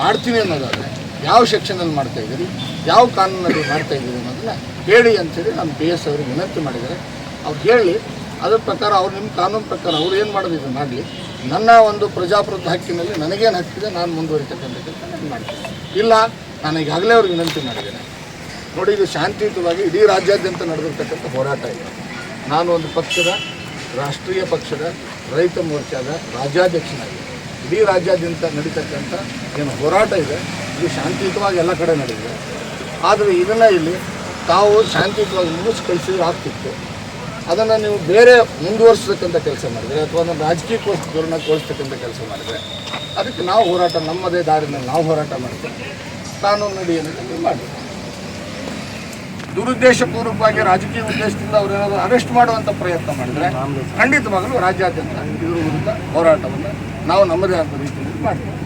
ಮಾಡ್ತೀನಿ ಅನ್ನೋದಾದರೆ ಯಾವ ಸೆಕ್ಷನಲ್ಲಿ ಮಾಡ್ತಾ ಇದ್ದೀರಿ? ಯಾವ ಕಾನೂನಲ್ಲಿ ಮಾಡ್ತಾ ಇದ್ದೀರಿ ಅನ್ನೋದನ್ನ ಹೇಳಿ ಅಂತೇಳಿ ನಮ್ಮ ಪಿ ಎಸ್ ಅವರಿಗೆ ವಿನಂತಿ ಮಾಡಿದ್ದಾರೆ. ಅವ್ರು ಹೇಳಿ, ಅದ್ರ ಪ್ರಕಾರ ಅವ್ರು ನಿಮ್ಮ ಕಾನೂನು ಪ್ರಕಾರ ಅವ್ರು ಏನು ಮಾಡೋದು ಇದನ್ನು ಮಾಡಲಿ. ನನ್ನ ಒಂದು ಪ್ರಜಾಪ್ರಭುತ್ವ ಹಕ್ಕಿನಲ್ಲಿ ನನಗೇನು ಹಕ್ಕಿದೆ, ನಾನು ಮುಂದುವರಿತಕ್ಕಂಥ ಕೆಲಸ ನಾನು ಮಾಡ್ತೀನಿ. ಇಲ್ಲ, ನಾನು ಈಗಾಗಲೇ ಅವ್ರಿಗೆ ವಿನಂತಿ ಮಾಡಿದ್ದೇನೆ. ನೋಡಿ, ಇದು ಶಾಂತಿಯುತವಾಗಿ ಇಡೀ ರಾಜ್ಯಾದ್ಯಂತ ನಡೆದಿರ್ತಕ್ಕಂಥ ಹೋರಾಟ ಇದೆ. ನಾನು ಒಂದು ಪಕ್ಷದ, ರಾಷ್ಟ್ರೀಯ ಪಕ್ಷದ ರೈತ ಮೋರ್ಚಾದ ರಾಜ್ಯಾಧ್ಯಕ್ಷನಾಗಿ, ಇಡೀ ರಾಜ್ಯಾದ್ಯಂತ ನಡೀತಕ್ಕಂಥ ಏನು ಹೋರಾಟ ಇದೆ ಇದು ಶಾಂತಿಯುತವಾಗಿ ಎಲ್ಲ ಕಡೆ ನಡೆದಿದೆ. ಆದರೆ ಇದನ್ನು ಇಲ್ಲಿ ತಾವು ಶಾಂತಿಯುತವಾಗಿ ಮುಗಿಸಿ ಕಳಿಸಿದ್ರೆ ಆಗ್ತಿತ್ತು. ಅದನ್ನು ನೀವು ಬೇರೆ ಮುಂದುವರಿಸತಕ್ಕಂಥ ಕೆಲಸ ಮಾಡಿದರೆ ಅಥವಾ ಅದನ್ನು ರಾಜಕೀಯಕ್ಕೋಸ್ಕರ ತೋರಿಸ್ತಕ್ಕಂಥ ಕೆಲಸ ಮಾಡಿದರೆ ಅದಕ್ಕೆ ನಾವು ಹೋರಾಟ ನಮ್ಮದೇ ದಾರಿನಲ್ಲಿ ನಾವು ಹೋರಾಟ ಮಾಡ್ತೇವೆ. ಕಾನೂನು ನಡಿ ನೀವು ಮಾಡಿ ದುರುದ್ದೇಶಪೂರ್ವಕವಾಗಿ ರಾಜಕೀಯ ಉದ್ದೇಶದಿಂದ ಅವರೇನಾದರೂ ಅರೆಸ್ಟ್ ಮಾಡುವಂಥ ಪ್ರಯತ್ನ ಮಾಡಿದರೆ ಖಂಡಿತವಾಗಲೂ ರಾಜ್ಯಾದ್ಯಂತ ಇದ್ರ ವಿರುದ್ಧ ಹೋರಾಟವನ್ನು ನಾವು ನಮ್ಮದೇ ಆದ ರೀತಿಯಲ್ಲಿ ಮಾಡ್ತೇವೆ.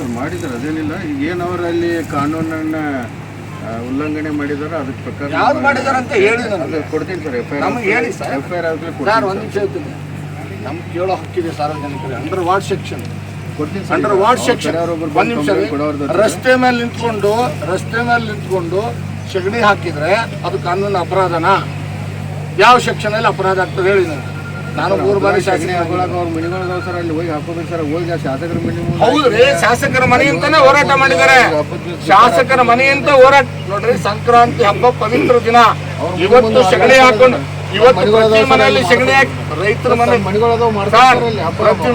ಸರ್ ಮಾಡಿದ್ದಾರೆ ಅದೇನಿಲ್ಲ. ಈಗ ಏನು ಅವರು ಅಲ್ಲಿ ಕಾನೂನನ್ನ ಉಲ್ಲಂಘನೆ ಮಾಡಿದಾರೆ ಅದಕ್ಕೆ ಪ್ರಕಾರ ಯಾರು ಮಾಡಿದ್ದಾರೆ ಅಂತ ಹೇಳಿ ನನಗೆ ಕೊಡ್ತೀನಿ ಸರ್ ಎಫ್ ಐ ನಮಗೆ ಹೇಳಿ ಸರ್. ಎಫ್ ಐ ಆರ್ ಆಗಲಿ ಸರ್ ಒಂದು ನಿಮಿಷ ಹೇಳ್ತೀನಿ. ನಮ್ಗೆ ಕೇಳೋ ಹಕ್ಕಿದೆ ಸಾರ್ವಜನಿಕರಿಗೆ ಅಂಡರ್ ವಾರ್ಡ್ ಸೆಕ್ಷನ್ ಕೊಡ್ತೀನಿ ಅಂಡರ್ ವಾರ್ಡ್ ಸೆಕ್ಷನ್ ಒಂದು ನಿಮಿಷ. ರಸ್ತೆ ಮೇಲೆ ನಿಂತ್ಕೊಂಡು ರಸ್ತೆ ಮೇಲೆ ನಿಂತ್ಕೊಂಡು ಸಗಣಿ ಹಾಕಿದ್ರೆ ಅದು ಕಾನೂನು ಅಪರಾಧನಾ? ಯಾವ ಸೆಕ್ಷನ್ ಅಲ್ಲಿ ಅಪರಾಧ ಆಗ್ತದೆ ಹೇಳಿ ನನಗೆ. ನಾನು ಮೂರು ಬಾರಿ ಶಾಸನ ಹಾಕೊಳಕ ಅವ್ರ ಮನೆಗಳದಾವ ಸರ್ ಅಲ್ಲಿ ಹೋಗಿ ಹಾಕೋಬೇಕು ಸರ್ ಹೋಗಿ ಶಾಸಕರ ಮನೆ ಹೌದ್ರಿ ಶಾಸಕರ ಮನೆ ಅಂತಾನೆ ಹೋರಾಟ ಮಾಡಿದ್ದಾರೆ ಶಾಸಕರ ಮನೆ ಅಂತ ಹೋರಾಟ ನೋಡ್ರಿ ಸಂಕ್ರಾಂತಿ ಹಬ್ಬ ಪವಿತ್ರ ದಿನ. ಇವತ್ತು ಸಗಣಿ ಹಾಕೊಂಡು ಇವತ್ತು ಪ್ರತಿ ಮನೆಯಲ್ಲಿ ಸಗಣಿ ಹಾಕಿ ರೈತರ ಮನೆ ಮನೆಗಳದಾವ ಮಾಡ್ತಾರೆ.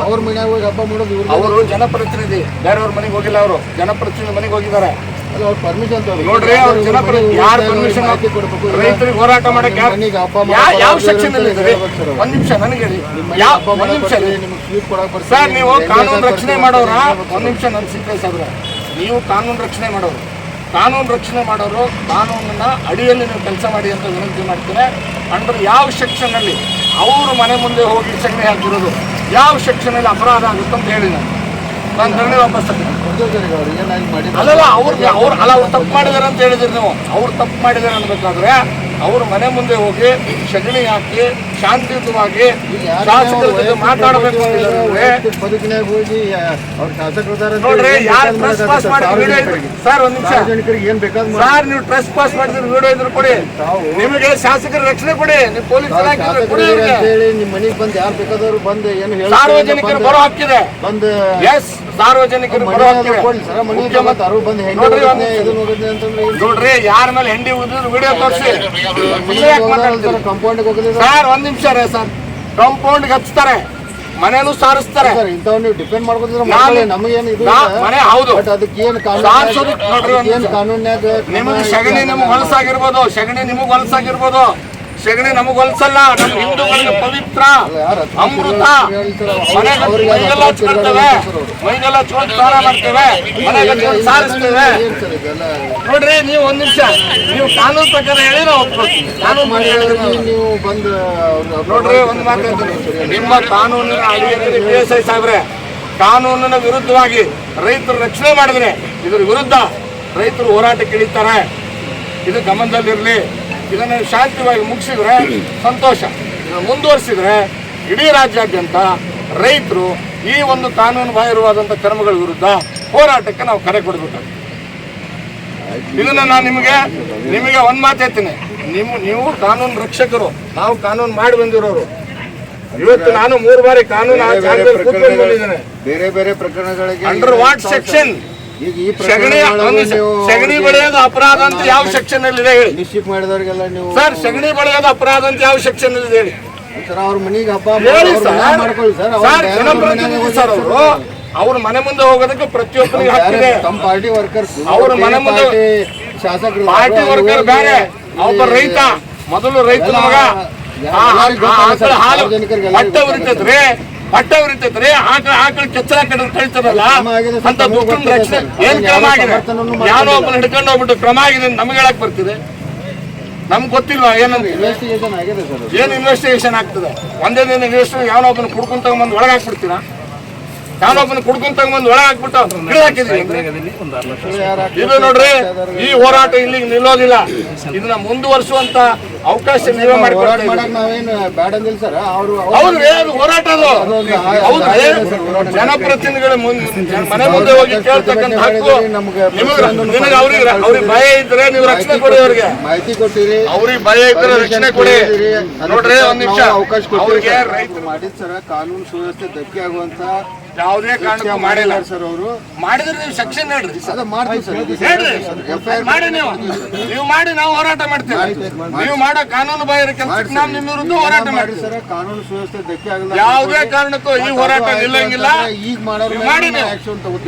ಅವ್ರ ಮನ್ಯಾಗ ಹೋಗಿ ಹಬ್ಬ ಮಾಡೋದು ಅವರು ಜನಪ್ರತಿನಿಧಿ. ಬೇರೆಯವ್ರ ಮನೆಗೆ ಹೋಗಿಲ್ಲ ಅವರು. ಜನಪ್ರತಿನಿಧಿ ಮನೆಗೆ ಹೋಗಿದ್ದಾರೆ. ನೋಡ್ರಿ ಅವ್ರ ಜನಪ್ರತಿನಿಧಿ ಯಾರು ಪರ್ಮಿಷನ್ ರೈತರಿಗೆ ಹೋರಾಟ ಮಾಡಕ್ಕೆ ಯಾ- ಮಾಡಕ್ಕೆ ಯಾವ ಸೆಕ್ಷನ್ ಅಲ್ಲಿ. ಒಂದ್ ನಿಮಿಷ ನನಗೆ ಒಂದ್ ನಿಮಿಷ ಸರ್ ನೀವು ಕಾನೂನು ರಕ್ಷಣೆ ಮಾಡೋರ? ಒಂದ್ ನಿಮಿಷ ನನ್ನ ಸಿಕ್ಕೇ ಸಾಬ್ರೆ. ನೀವು ಕಾನೂನು ರಕ್ಷಣೆ ಮಾಡೋರು. ಕಾನೂನು ರಕ್ಷಣೆ ಮಾಡೋರು ಕಾನೂನನ್ನ ಅಡಿಯಲ್ಲಿ ನೀವು ಕೆಲಸ ಮಾಡಿ ಅಂತ ವಿನಂತಿ ಮಾಡ್ತೇನೆ. ಅಂದ್ರೆ ಯಾವ ಸೆಕ್ಷನ್ ಅಲ್ಲಿ ಅವರು ಮನೆ ಮುಂದೆ ಹೋಗಿ ಸಗಣಿ ಹಾಕಿರೋದು ಯಾವ ಸೆಕ್ಷನ್ ಅಲ್ಲಿ ಅಪರಾಧ ಆಗುತ್ತೆ ಅಂತ ಹೇಳಿ ನಾನು. ನಾನು ಧರಣಿ ವಾಪಸ್ ತಗೊಂಡೆ. ಅಲ್ಲಲ್ಲ ಅವ್ರಿಗೆ ಅವ್ರು ಅಲ್ಲ ಅವ್ರು ತಪ್ಪು ಮಾಡಿದಾರೆ ಅಂತ ಹೇಳಿದ್ರಿ ನೀವು. ಅವ್ರು ತಪ್ಪು ಮಾಡಿದಾರೆ ಅನ್ಬೇಕಾದ್ರೆ ಅವ್ರ ಮನೆ ಮುಂದೆ ಹೋಗಿ ಸಗಣಿ ಹಾಕಿ ಶಾಂತಿಯುತವಾಗಿ ಶಾಸಕರ ಜೊತೆ ಮಾತಾಡಬೇಕು ನೋಡ್ರಿ ಯಾರು ಟ್ರೆಸ್ ಪಾಸ್ ಮಾಡಿ ವಿಡಿಯೋ ಇದ್ರು ಸರ್ ಒಂದ್ ನಿಮಿಷ. ಏನ್ ಬೇಕಾದ್ ಮಾಡಿ. ಸರ್ ನೀವು ಟ್ರಸ್ಟ್ ಪಾಸ್ ಮಾಡಿದ್ರೆ ವಿಡಿಯೋ ಇದ್ರು ಕೊಡಿ. ನಿಮಗೆ ಶಾಸಕರ ರಕ್ಷಣೆ ಕೊಡಿ. ನೀವು ಪೊಲೀಸ್ ಹೇಳಿ ನಿಮ್ಮ ಮನೆಗೆ ಬಂದು ಯಾರು ಬೇಕಾದವ್ರು ಬಂದು ಏನು ಹೇಳಿ ಸಾರ್ವಜನಿಕರು ಬರೋ ಹಾಕಿದೆ ಬಂದು ಎಸ್ ಸಾರ್ವಜನಿಕರು ಬರೋ ಮನೆ ಮುಖ್ಯಮಂತ್ರಿ ನೋಡ್ರಿ ಯಾರ ಮೇಲೆ ಹೆಂಡಿ ಉದ್ದಿದ್ರು ವಿಡಿಯೋ ತೋರಿಸಿ. ಕಂಪೌಂಡ್ ಹೋಗಿದ್ರೆ ಸರ್ ಒಂದು ನಿಮಿಷ ರೀ ಸರ್. ಕಾಂಪೌಂಡ್ ಹಚ್ತಾರೆ. ಮನೇನು ಸಾರಿಸ್ತಾರೆ. ಸರ್ ಇಂಥವ್ ನೀವು ಡಿಪೆಂಡ್ ಮಾಡ್ಕೊತಿದ್ರೆ ಮಾಡ್ಕೊಳ್ಳಿ ನಮಗೇನು ಇದು ಮನೆ ಹೌದು. ಬಟ್ ಅದಕ್ಕೆ ಏನು ಕಾನೂನು ಏನು. ಕಾನೂನ್ಯಾಗ ನಿಮಗೆ ಸಗಣಿ ನಿಮಗೆ ಹೊಲಸಾಗಿರ್ಬೋದು ಸಗಣಿ ನಿಮಗೆ ಹೊಲಸಾಗಿರ್ಬೋದು. ಸಗಣಿ ನಮಗ್ ಹೊಲ್ಸಲ್ಲ ನಮ್ಮ ಹಿಂದೂಗಳಿಗೆ ಪವಿತ್ರ, ಅಮೃತ. ಮೈಗೆಲ್ಲ ಹಚ್ಕೊಳ್ತೇವೆ ಮೈಗೆಲ್ಲ ಹಚ್ಕೊಂಡು ಸ್ನಾನ ಮಾಡ್ತೇವೆ, ಮನೆಗೆ ಸಾರಿಸ್ತೇವೆ. ನೋಡ್ರಿ, ನೀವು ಒಂದ್ ನಿಮಿಷ, ನೀವು ಕಾನೂನು ಪ್ರಕಾರ ಹೇಳಿ ನಾವು ಕಾನೂನು ನಾವು- ಬಂದು ನೋಡ್ರಿ, ಒಂದ್ ಮಾತಾಡ್ತೀನಿ ನಿಮ್ಮ ಕಾನೂನಿನ ಅಡಿಯಲ್ಲಿ ಪಿ ಎಸ್ ಐ ಸಾಹೇಬ್ರೆ, ಕಾನೂನಿನ ವಿರುದ್ಧವಾಗಿ ರೈತರು ರಕ್ಷಣೆ ಮಾಡಿದ್ರೆ ಇದ್ರ ವಿರುದ್ಧ ರೈತರು ಹೋರಾಟಕ್ಕೆ ಇಳಿತಾರೆ. ಇದು ಗಮನದಲ್ಲಿರಲಿ. ಇದನ್ನು ಶಾಂತಿವಾಗಿ ಮುಗಿಸಿದ್ರೆ ಸಂತೋಷ. ಇದನ್ನು ಮುಂದುವರಿಸಿದ್ರೆ ಇಡೀ ರಾಜ್ಯಾದ್ಯಂತ ರೈತರು ಈ ಒಂದು ಕಾನೂನು ಬಾಹಿರವಾದಂಥ ಕ್ರಮಗಳ ವಿರುದ್ಧ ಹೋರಾಟಕ್ಕೆ ನಾವು ಕರೆ ಕೊಡಬೇಕಾಗ್ತದೆ. ಇದನ್ನ ನಾನು ನಿಮಗೆ ನಿಮಗೆ ಒಂದು ಮಾತು ಹೇಳ್ತೀನಿ. ನಿಮ್ಮ ನೀವು ಕಾನೂನು ರಕ್ಷಕರು ನಾವು ಕಾನೂನು ಮಾಡಿ ಬಂದಿರೋರು. ಇವತ್ತು ನಾನು ಮೂರು ಬಾರಿ ಕಾನೂನು ಬೇರೆ ಬೇರೆ ಪ್ರಕರಣಗಳಿಗೆ ಅಂಡರ್ ವಾಟ್ ಸೆಕ್ಷನ್ ಸಗಣಿ ಸಗಣಿ ಬೆಳೆಯೋದು ಅಪರಾಧ ಅಂತ ಯಾವ ಸೆಕ್ಷನ್ ಅಲ್ಲಿ ಇದೆ ಹೇಳಿ. ನಿಶ್ಚಿತ ಮಾಡಿದವರಿಗೆಲ್ಲ ನೀವು ಸರ್ ಸಗಣಿ ಬೆಳೆಯೋದು ಅಪರಾಧ ಅಂತ ಯಾವ ಸೆಕ್ಷನ್ ಅಲ್ಲಿ ಇದೆ ಹೇಳಿ. ಸರ್ ಅವ್ರ ಮನೆಗೆ ಹಬ್ಬ ಹೇಳಿ ಸರ್. ಮಾಡ್ಕೊಳ್ಳಿ ಸರ್. ಅವ್ರ ಸರ್ ಜನಪ್ರತಿನಿಧಿ ಸರ್ ಅವರು. ಅವ್ರ ಮನೆ ಮುಂದೆ ಹೋಗೋದಕ್ಕೆ ಪ್ರತಿಯೊಬ್ಬರಿಗೆ ಹಕ್ಕಿದೆ. ತಮ್ಮ ಪಾರ್ಟಿ ವರ್ಕರ್ಸ್ ಅವ್ರ ಮನೆ ಮುಂದೆ ಶಾಸಕರು ಪಾರ್ಟಿ ವರ್ಕರ್ ಬೇರೆ. ಒಬ್ಬ ರೈತ ಮೊದಲು ರೈತನ ಮಗ. ಹಾಲು ಹೊಟ್ಟೆ ಉರಿತೈತ್ರಿ ಹೊಟ್ಟೆ ಉರಿತೈತ್ರಿ ಆಕಳ ಆಕಳ ಕೆಚ್ಚಲ ಕಡೆ ಕಳಿತಾರಲ್ಲ ಅಂತ ರಕ್ಷಣೆ ಏನ್ ಕ್ರಮ ಆಗಿದೆ? ಯಾರೋ ಒಬ್ಬನ ಹಿಡ್ಕೊಂಡು ಹೋಗ್ಬಿಟ್ಟು ಕ್ರಮ ಆಗಿದೆ ಅಂತ ನಮ್ಗೆ ಹೇಳಕ್ ಬರ್ತಿದೆ. ನಮ್ಗೆ ಗೊತ್ತಿಲ್ವಾ ಏನಂದ್ರೆ ಇನ್ವೆಸ್ಟಿಗೇಷನ್ ಏನ್ ಇನ್ವೆಸ್ಟಿಗೇಷನ್ ಆಗ್ತದೆ? ಒಂದೇ ದಿನ ಇನ್ವೆಸ್ಟ್ ಯಾವನೋ ಒಬ್ಬನ ಕುಡ್ಕೊಂಡ್ ತಗೊಂಬಂದು ಒಳಗೆ ನಾನೊಬ್ಬನ ಕುಡ್ಕೊಂಡ್ ತಗೊಂಡ್ ಒಳಗೆ ಹಾಕ್ಬಿಟ್ಟು ಇದು ನೋಡ್ರಿ ಈ ಹೋರಾಟ ಇಲ್ಲಿ ನಿಲ್ಲೋದಿಲ್ಲ. ಇದನ್ನ ಮುಂದುವರಿಸುವಂತ ಅವಕಾಶ ನೀವೇ ಹೋರಾಟ ಮಾಡಿಕೊಡ್ತಾ ಮಾಡಕ್ ನಾವೇನು ಬ್ಯಾಡ ಅಂದಿಲ್ಲ ಸರ್. ಅವರು ಹೌದ್ರಿ ಅದು ಹೋರಾಟ ಅದು. ಹೌದ್ರಿ ಜನಪ್ರತಿನಿಧಿಗಳ ಮುಂದೆ ಮನೆ ಮುಂದೆ ಹೋಗಿ ಕೇಳ್ತಕ್ಕಂತ ಹಕ್ಕು ನಿಮಗೆ ಅವ್ರಿಗೆ ಅವ್ರಿಗೆ ಭಯ ಇದ್ರೆ ನೀವು ರಕ್ಷಣೆ ಕೊಡಿ ಅವ್ರಿಗೆ. ಮಾಹಿತಿ ಕೊಟ್ಟಿರಿ ಅವ್ರಿಗೆ ಭಯ ಇದ್ರೆ ರಕ್ಷಣೆ ಕೊಡಿ. ನೋಡ್ರಿ ಒಂದ್ ನಿಮಿಷ. ಅವಕಾಶ ಕೊಟ್ಟಿರಿ ಮಾಡಿದ್ ಸರ್ ಕಾನೂನು ಸುವ್ಯವಸ್ಥೆ ಧಕ್ಕೆ ಆಗುವಂತ ಯಾವುದೇ ಕಾರಣಕ್ಕೂ ಮಾಡಿಲ್ಲ. ಸರ್ ಅವರು. ಮಾಡಿದ್ರೆ ನೀವು ಸೆಕ್ಷನ್ ಹೇಳ್ರಿ. ಸರ್. ಹೇಳ್ರಿ. ಮಾಡಿ ನೀವು ನೀವು ಮಾಡಿ ನಾವು ಹೋರಾಟ ಮಾಡ್ತೀವಿ. ನೀವು ಮಾಡೋ ಕಾನೂನು ಬಾಹಿರ ಕೆಲಸಕ್ಕೆ ನಾವು ನಿಮ್ಮ ವಿರುದ್ಧ ಹೋರಾಟ ಮಾಡಿ ಮಾಡ್ತೀವಿ. ಸರ್ ಕಾನೂನು ಸುವ್ಯವಸ್ಥೆ ಧಕ್ಕೆ ಆಗಲ್ಲ ಯಾವುದೇ ಕಾರಣಕ್ಕೂ ಈ ಹೋರಾಟ ನಿಲ್ಲಂಗಿಲ್ಲ. ಈಗ ಮಾಡಿ ನಾವು.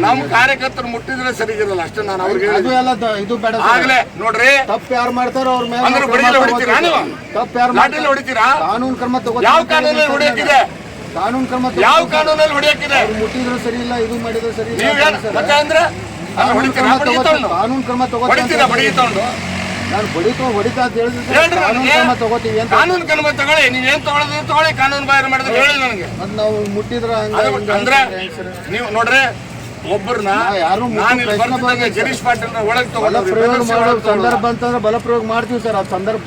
ನಮ್ಮ ಕಾರ್ಯಕರ್ತರು ಮುಟ್ಟಿದ್ರೆ ಸರಿಗಿರಲ್ಲ. ಅಷ್ಟೇ ನಾನು ಅವ್ರಿಗೆ ಅದು ಹೇಳಿದೆ ಎಲ್ಲ ಇದು ಬೇಡ ಆಗ್ಲೇ ನೋಡ್ರಿ. ತಪ್ಪು ಯಾರು ಮಾಡ್ತಾರೋ ಅವ್ರ ಮೇಲೆ ಅಂದ್ರೆ ಹೊಡಿತೀರಾ. ನೀವು? ತಪ್ಪು ಯಾರು ಮಾಡಿಲ್ಲ ಹೊಡಿತೀರಾ? ಕಾನೂನು ಕ್ರಮ ತಗೋ ಯಾವ ಕಾನೂನಲ್ಲಿ ಸರ್ ಹೊಡಿಯಕ್ಕಿದೆ ಕಾನೂನು ಕ್ರಮ ಯಾವ ಕಾನೂನಲ್ಲಿ ಹೊಡೆಯಕ್ಕಿದೆ? ಮುಟ್ಟಿದ್ರು ಸರಿ ಇಲ್ಲ ಇದು ಮಾಡಿದ್ರು ಸರಿ ಇಲ್ಲ ಅಂದ್ರೆ ಕಾನೂನು ಕ್ರಮ. ತಗೊಂಡು ನಾನು ಬಡಿತು ಹೊಡಿತಾ ಅಂತ ಹೇಳಿದ್ರೆ ಕಾನೂನು ಕ್ರಮ ತಗೋತೀವಿ ಅಂತ. ಕಾನೂನು ಕ್ರಮ ತಗೊಳ್ಳಿ. ನೀವೇನ್ ತಗೊಳ್ಳೋದು ತಗೊಳ್ಳಿ. ಕಾನೂನು ಬಾಹಿರ ಮಾಡಿದ್ರೆ ಹೇಳಿ ನನಗೆ. ಅದು ನಾವು ಮುಟ್ಟಿದ್ರ ಅಂದ್ರೆ ನೀವು ನೋಡ್ರಿ ಒಬ್ಬರನ್ನ ಯಾರು ನಾನು ಗಿರೀಶ್ ಪಾಟೀಲ್ ಒಳಗೆ ತಗೊಂಡು ಸಂದರ್ಭ ಅಂತಂದ್ರೆ ಬಲ ಪ್ರಯೋಗ ಮಾಡ್ತೀವಿ ಸರ್. ಆ ಸಂದರ್ಭ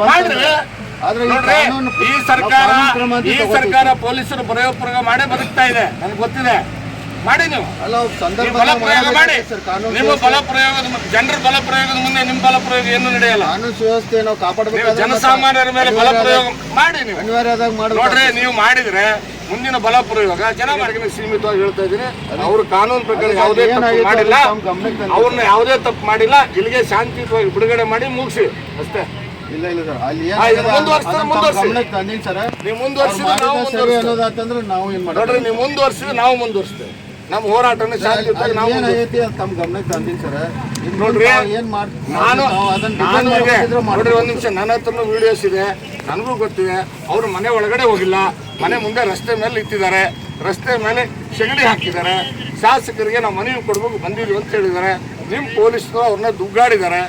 ಈ ಸರ್ಕಾರ ಈ ಸರ್ಕಾರ ಸರ್. ಪೊಲೀಸರು ಪ್ರಯೋಗ ಪ್ರಯೋಗ ಮಾಡೇ ಬದುಕ್ತಾ ಇದೆ. ನನಗೆ ಗೊತ್ತಿದೆ. ಮಾಡಿ ನೀವು. ಬಲ ಪ್ರಯೋಗ ಮಾಡಿ. ನಿಮ್ಮ ಬಲ ಪ್ರಯೋಗದ ಜನರ ಬಲ ಪ್ರಯೋಗದ ಮುಂದೆ ನಿಮ್ಮ ಬಲ ಪ್ರಯೋಗ ಏನು ನಡೆಯಲ್ಲ? ಕಾನೂನು ಸುವ್ಯವಸ್ಥೆ ನಾವು ನೀವು ಕಾಪಾಡಬೇಕಾದ್ರೆ ಜನಸಾಮಾನ್ಯರ ಮೇಲೆ ಬಲ ಪ್ರಯೋಗ ಮಾಡಿ ನೀವು. ನೋಡ್ರಿ ನೀವು ಮಾಡಿದ್ರೆ ಮುಂದಿನ ಬಲ ಪ್ರಯೋಗ ಜನ ಮಾರ್ಗನ ಸೀಮಿತವಾಗಿ ಹೇಳ್ತಾ ಇದ್ದೀನಿ ಅವರು ಕಾನೂನು ಪ್ರಕಾರ ಯಾವುದೇ ತಪ್ಪು ಮಾಡಿಲ್ಲ. ಅವ್ರನ್ನ ಯಾವುದೇ ತಪ್ಪು ಮಾಡಿಲ್ಲ. ಇಲ್ಲಿಗೆ ಶಾಂತಿಯುತವಾಗಿ ಬಿಡುಗಡೆ ಮಾಡಿ ಮುಗಿಸಿ. ಅಷ್ಟೇ. ಇಲ್ಲ ಇಲ್ಲ ಸರ್. ಅಲ್ಲಿ ಆ, ಇದು ಏನಾಗಿದೆ ಮುಂದುವರ್ಸ್ತಾರೆ, ಅದನ್ನ ತಮ್ಮ ಮುಂದುವರ್ಸಿ. ಗಮನಕ್ಕೆ ತಂದೀನಿ ಸರ್. ನೀವು ಮುಂದುವರ್ಸಿದ್ರೆ ಅವ್ರು ನಾವು ಮಾಡಿದ ಸರಿ ಮುಂದುವರ್ಸ್ತೇವೆ. ಅನ್ನೋದಾತಂದ್ರೆ ನಾವು ಏನ್ ನೋಡ್ರಿ ನೀವು ಮುಂದುವರ್ಸಿದ್ರೆ ನಾವು ಮುಂದುವರಿಸ್ತೇವೆ. ನಮ್ಮ ಹೋರಾಟನ ಶಾಂತಿಯುತವಾಗಿ ನಾವು ಮುಂದುವರ್ಸ್ತೇವೆ. ಏನೈತಿ ಅದು ತಮ್ಮ ಗಮನಕ್ಕೆ ತಂದೀನಿ ಸರ್. ಇನ್ನು ನೋಡ್ರಿ, ಏನು ಏನ್ ಮಾಡ್ ನಾನು ನಾವು ಅದನ್ನ ನಾನು ಡಿಪೆಂಡ್ ಇದೆ ನೋಡ್ರಿ. ಒಂದ್ ನಿಮಿಷ ನನ್ನ ಹತ್ರನೂ ವಿಡಿಯೋಸ್ ಇದೆ. ನನಗೂ ಗೊತ್ತಿದೆ ಅವರು ಮನೆ ಒಳಗಡೆ ಹೋಗಿಲ್ಲ. ಮನೆ ಮುಂದೆ ರಸ್ತೆ ಮೇಲೆ ಇಟ್ಟಿದ್ದಾರೆ ರಸ್ತೆ ಮೇಲೆ ಸೆಗಣಿ ಹಾಕಿದ್ದಾರೆ. ಶಾಸಕರಿಗೆ ನಾವು ಮನವಿ ಕೊಡ್ಬೇಕು ಬಂದಿದ್ವಿ ಅಂತ ಹೇಳಿದ್ದಾರೆ. ನಿಮ್ಮ ಪೊಲೀಸರು ಅವ್ರನ್ನ ದುಗ್ಗಾಡಿದ್ದಾರೆ.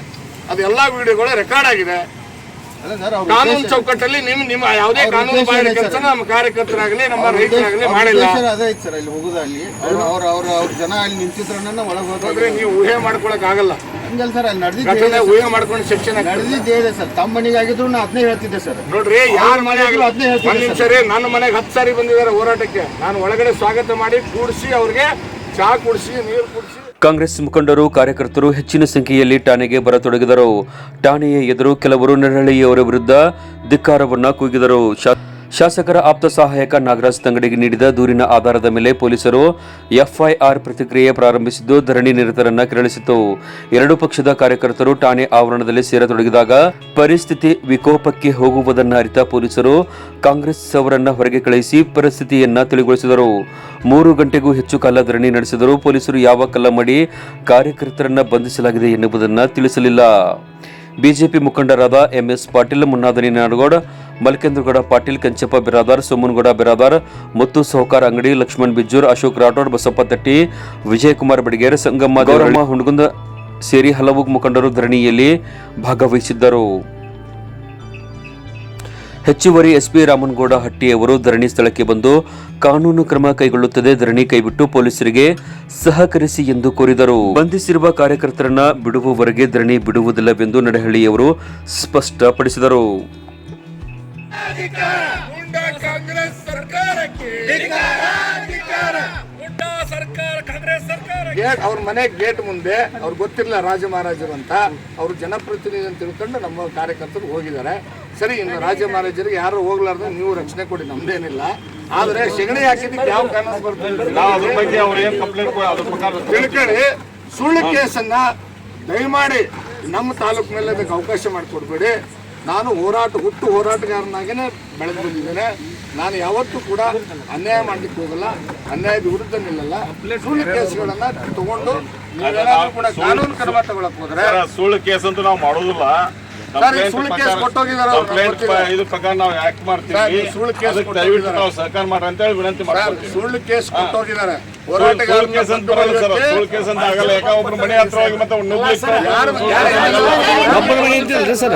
ಅದೆಲ್ಲ ವಿಡಿಯೋಗಳು ರೆಕಾರ್ಡ್ ಆಗಿದೆ. ಕಾನೂನು ಚೌಕಟ್ಟಲ್ಲಿ ನಿಮ್ ನಿಮ್ಮ ಯಾವುದೇ ಕಾನೂನು ಬಾಹಿರ ಕೆಲಸ ಸರ್? ನಮ್ಮ ಕಾರ್ಯಕರ್ತರಾಗಲಿ ನಮ್ಮ ರೈತರಾಗಲಿ ಮಾಡಿಲ್ಲ. ಅದೇ ಐತೆ ಸರ್ ಇಲ್ಲಿ ಹೋಗುದ ಅಲ್ಲಿ ಅವ್ರ ಅವ್ರ ಅವ್ರ ಜನ ಅಲ್ಲಿ ನಿಂತಿದ್ರನ್ನ ಒಳಗೆ ಹೋದ್ರೆ ನೀವು ಊಹೆ ಮಾಡ್ಕೊಳಕ್ ಆಗಲ್ಲ. ಹಂಗಲ್ಲ ಸರ್ ಅಲ್ಲಿ ನಡೆದಿದ್ದೆ ಊಹೆ ಮಾಡ್ಕೊಂಡು ಶಿಕ್ಷಣ ನಡೆದಿದ್ದೇ ಇದೆ ಸರ್. ತಮ್ಮ ಮನೆಗೆ ಆಗಿದ್ರು ನಾ ಅದನ್ನೇ ಹೇಳ್ತಿದ್ದೆ ಸರ್. ನೋಡ್ರಿ ಯಾರ ಮನೆ ಆಗಿದ್ರು ಅದ್ನೇ ಹೇಳ್ತೀನಿ ಒಂದ್ ನಿಮಿಷ ನನ್ನ ಮನೆಗೆ ಹತ್ತು ಸಾರಿ ಬಂದಿದ್ದಾರೆ ಹೋರಾಟಕ್ಕೆ. ನಾನು ಒಳಗಡೆ ಸ್ವಾಗತ ಮಾಡಿ ಕೂಡಿಸಿ ಅವ್ರಿಗೆ ಚಹಾ ಕುಡಿಸಿ ನೀರು ಕುಡಿಸಿ ಕಾಂಗ್ರೆಸ್ ಮುಖಂಡರು, ಕಾರ್ಯಕರ್ತರು ಹೆಚ್ಚಿನ ಸಂಖ್ಯೆಯಲ್ಲಿ ಠಾಣೆಗೆ ಬರತೊಡಗಿದರು. ಠಾಣೆಯ ಎದುರು ಕೆಲವರು ನರಹಳ್ಳಿಯವರ ವಿರುದ್ಧ ಧಿಕ್ಕಾರವನ್ನು ಕೂಗಿದರು. ಶಾಸಕರ ಆಪ್ತ ಸಹಾಯಕ ನಾಗರಾಜ್ ತಂಗಡಿಗೆ ನೀಡಿದ ದೂರಿನ ಆಧಾರದ ಮೇಲೆ ಪೊಲೀಸರು ಎಫ್ಐಆರ್ ಪ್ರತಿಕ್ರಿಯೆ ಪ್ರಾರಂಭಿಸಿದ್ದು ಧರಣಿ ನಿರತರನ್ನ ಕೆರಳಿಸಿತು ಎರಡು ಪಕ್ಷದ ಕಾರ್ಯಕರ್ತರು ಠಾಣೆ ಆವರಣದಲ್ಲಿ ಸೇರತೊಡಗಿದಾಗ ಪರಿಸ್ಥಿತಿ ವಿಕೋಪಕ್ಕೆ ಹೋಗುವುದನ್ನು ಅರಿತ ಪೊಲೀಸರು ಕಾಂಗ್ರೆಸ್ ಅವರನ್ನ ಹೊರಗೆ ಕಳುಹಿಸಿ ಪರಿಸ್ಥಿತಿಯನ್ನ ತಿಳಿಗೊಳಿಸಿದರು. ಮೂರು ಗಂಟೆಗೂ ಹೆಚ್ಚು ಕಾಲ ಧರಣಿ ನಡೆಸಿದರೂ ಪೊಲೀಸರು ಯಾವ ಕಲ್ಲ ಮಾಡಿ ಕಾರ್ಯಕರ್ತರನ್ನ ಬಂಧಿಸಲಾಗಿದೆ ಎನ್ನುವುದನ್ನು ತಿಳಿಸಲಿಲ್ಲ. ಬಿಜೆಪಿ ಮುಖಂಡರಾದ ಎಂಎಸ್ ಪಾಟೀಲ್, ಮುನ್ನಾದನಿ ನಾಡಗೌಡ, ಮಲ್ಕೇಂದ್ರಗೌಡ ಪಾಟೀಲ್, ಕಂಚಪ್ಪ ಬಿರಾದಾರ್, ಸೋಮನಗೌಡ ಬಿರಾದಾರ್, ಮತ್ತು ಸಹಕಾರ ಅಂಗಡಿ ಲಕ್ಷ್ಮಣ್ ಬಿಜ್ಜೂರ್, ಅಶೋಕ್ ರಾಠೋಡ್, ಬಸಪ್ಪ ತಟ್ಟಿ, ವಿಜಯಕುಮಾರ್ ಬಡಿಗೇರ್, ಸಂಗಮ್ಮ ಗೌರಮ್ಮ ಹುಣಗುಂದ ಸೇರಿ ಹಲವು ಮುಖಂಡರು ಧರಣಿಯಲ್ಲಿ ಭಾಗವಹಿಸಿದ್ದರು. ಹೆಚ್ಚುವರಿ ಎಸ್ಪಿ ರಾಮನಗೌಡ ಹಟ್ಟಿಯವರು ಧರಣಿ ಸ್ಥಳಕ್ಕೆ ಬಂದು ಕಾನೂನು ಕ್ರಮ ಕೈಗೊಳ್ಳುತ್ತದೆ. ಧರಣಿ ಕೈಬಿಟ್ಟು ಪೊಲೀಸರಿಗೆ ಸಹಕರಿಸಿ ಎಂದು ಕೋರಿದರು. ಬಂಧಿಸಿರುವ ಕಾರ್ಯಕರ್ತರನ್ನ ಬಿಡುವವರೆಗೆ ಧರಣಿ ಬಿಡುವುದಿಲ್ಲವೆಂದು ನಡಹಳ್ಳಿಯವರು ಸ್ಪಷ್ಟಪಡಿಸಿದರು. ಗೇಟ್ ಅವ್ರ ಮನೆ ಗೇಟ್ ಮುಂದೆ ಅವ್ರು ಗೊತ್ತಿರಲಿಲ್ಲ ರಾಜ ಮಹಾರಾಜರು ಅಂತ ಅವರು ಜನಪ್ರತಿನಿಧಿ ಅಂತ ತಿಳ್ಕೊಂಡು ನಮ್ಮ ಕಾರ್ಯಕರ್ತರು ಹೋಗಿದ್ದಾರೆ. ಸರಿ ಇನ್ನು ರಾಜ ಮಹಾರಾಜರಿಗೆ ಯಾರು ಹೋಗ್ಲಾರ್ದು ನೀವು ರಕ್ಷಣೆ ಕೊಡಿ ನಮ್ದೇನಿಲ್ಲ. ಆದ್ರೆ ಸೆಗಣಿ ಹಾಕಿದ್ದಕ್ಕೆ ಯಾವ ಕಾನೂನು ಬರ್ತದೆ? ತಿಳ್ಕೊಳ್ಳಿ. ಸುಳ್ಳು ಕೇಸನ್ನ ದಯಮಾಡಿ ನಮ್ಮ ತಾಲೂಕು ಮೇಲೆ ಅದಕ್ಕೆ ಅವಕಾಶ ಮಾಡಿಕೊಡ್ಬೇಡಿ. ನಾನು ಹೋರಾಟ ಹುಟ್ಟು ಹೋರಾಟಗಾರನಾಗೇನೆ ಬೆಳೆದು ಬಂದಿದ್ದೇನೆ. ನಾನು ಯಾವತ್ತೂ ಕೂಡ ಅನ್ಯಾಯ ಮಾಡ್ಲಿಕ್ಕೆ ಹೋಗಲ್ಲ ಅನ್ಯಾಯದ ವಿರುದ್ಧ ನಿಲ್ಲಲ್ಲ. ಸುಳ್ಳು ಕೇಸ್ಗಳನ್ನ ತಗೊಂಡು ಕೂಡ ಕಾನೂನು ಕ್ರಮ ತಗೊಳಕ್ ಹೋದ್ರೆ ಸುಳ್ಳು ಕೇಸ್ ಅಂತೂ ನಾವು ಮಾಡೋದಿಲ್ಲ. ಸರ್, ಸುಳ್ಳು ಕೇಸ್ ಕೊಟ್ಟೋಗಿದ್ದಾರೆ ಅವ್ರು, ಕಂಪ್ಲೇಂಟ್ ಗೊತ್ತಿದೆ. ಇದು ಪ್ರಕಾರ ನಾವು ಆಕ್ಟ್ ಮಾಡ್ತೀವಿ. ಈ ಸುಳ್ಳು ಕೇಸ್ ದಯವಿಟ್ಟು ನಾವು ಸಹಕಾರ ಮಾಡ್ರಿ ಅಂತ ಹೇಳಿ ವಿನಂತಿ ಮಾಡ್ತೀವಿ ಸುಳ್ಳು ಕೇಸ್ ಕೊಟ್ಟೋಗಿದ್ದಾರೆ ಸುಳ್ಳು ಕೇಸ್ ಅಂತ ಬರಲ್ಲ ಸರ್ ಸುಳ್ಳು ಕೇಸ್ ಅಂತ ಆಗಲ್ಲ. ಯಾಕ ಒಬ್ರು ಮನೆ ಹತ್ರ ಹೋಗಿ ಮತ್ತೆ ನುಗ್ಲಿಕ್ಕೆ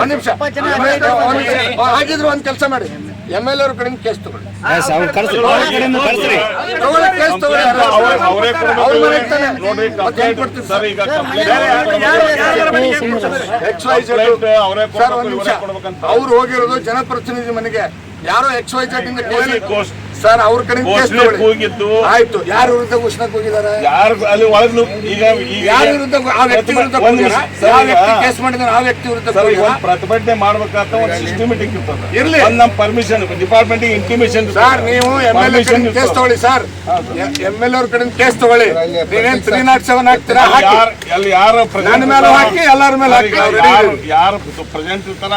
ಒಂದ್ ನಿಮಿಷ. ಒಂದ್ ನಿಮಿಷ. ಹಾಗಿದ್ರೆ ಒಂದ್ ಕೆಲಸ ಮಾಡಿ. ಎಂ ಎಲ್ ಅವರು ಕಡೆಯಿಂದ ಕೇಸ್ ತಗೊಳ್ಳಿ. ಕೇಸ್ ತಗೊಳ್ಳಿ ಅವರೇ ಅವರೇ ಕೊಡ್ಬೇಕು. ಅವ್ರ ಮನೆಗ್ ತಾನೆ. ನೋಡ್ರಿ ಮತ್ತೆ ಹೆಂಗ್ ಕೊಡ್ತೀವಿ ಸರ್? ಎಕ್ಸ್ ವೈ ಅವರೇ ಸರ್ ಕೊಡ್ಬೇಕು, ನಿಮಿಷ. ಇವರೇ ಅವ್ರು ಹೋಗಿರೋದು ಜನಪ್ರತಿನಿಧಿ ಮನೆಗೆ. ಯಾರೋ ಎಕ್ಸ್ ವೈ ಜೆಡ್ ಇಂದ ಕೇಳಿ. ಕೇಸ್ ಸರ್ ಅವ್ರ ಕಡೆ ತಗೊಳ್ಳಿ. ಆಯ್ತು ಯಾರ ವಿರುದ್ಧ ಘೋಷಣೆ ಹೋಗಿದ್ದಾರೆ ಯಾರು ಅಲ್ಲಿ ಒಳಗ್ ಈಗ ಯಾರ ವಿರುದ್ಧ ಆ ವ್ಯಕ್ತಿ ವಿರುದ್ಧ ಯಾವ ವ್ಯಕ್ತಿ ಕೇಸ್ ಮಾಡಿದ್ರೆ ಆ ವ್ಯಕ್ತಿ ವಿರುದ್ಧ? ಪ್ರತಿಭಟನೆ ಮಾಡ್ಬೇಕಂತ ಒಂದು ಸಿಸ್ಟಮೆಟಿಕ್ ಇರ್ತದೆ. ಇರ್ಲಿ. ಒಂದ್ ನಮ್ ಪರ್ಮಿಷನ್ ಡಿಪಾರ್ಟ್ಮೆಂಟ್ ಇಂಟಿಮೇಷನ್ ಸರ್ ನೀವು ಎಂ ಎಲ್ ಎ ಕಡೆ ಕೇಸ್ ತಗೊಳ್ಳಿ ಸರ್. ಎಂ ಎಲ್ ಅವ್ರ ಕಡೆ ಕೇಸ್ ತಗೊಳ್ಳಿ. ನೀವೇನ್ ತ್ರೀ ನಾಟ್ ಸೆವೆನ್ ಹಾಕ್ತೀರಾ? ಯಾರು ಅಲ್ಲಿ ಯಾರು present ನನ್ನ ಮೇಲೆ ಹಾಕಿ, ಎಲ್ಲರ ಮೇಲೆ ಹಾಕಿ. ಯಾರು ಪ್ರೆಸೆಂಟ್ ಇರ್ತಾರ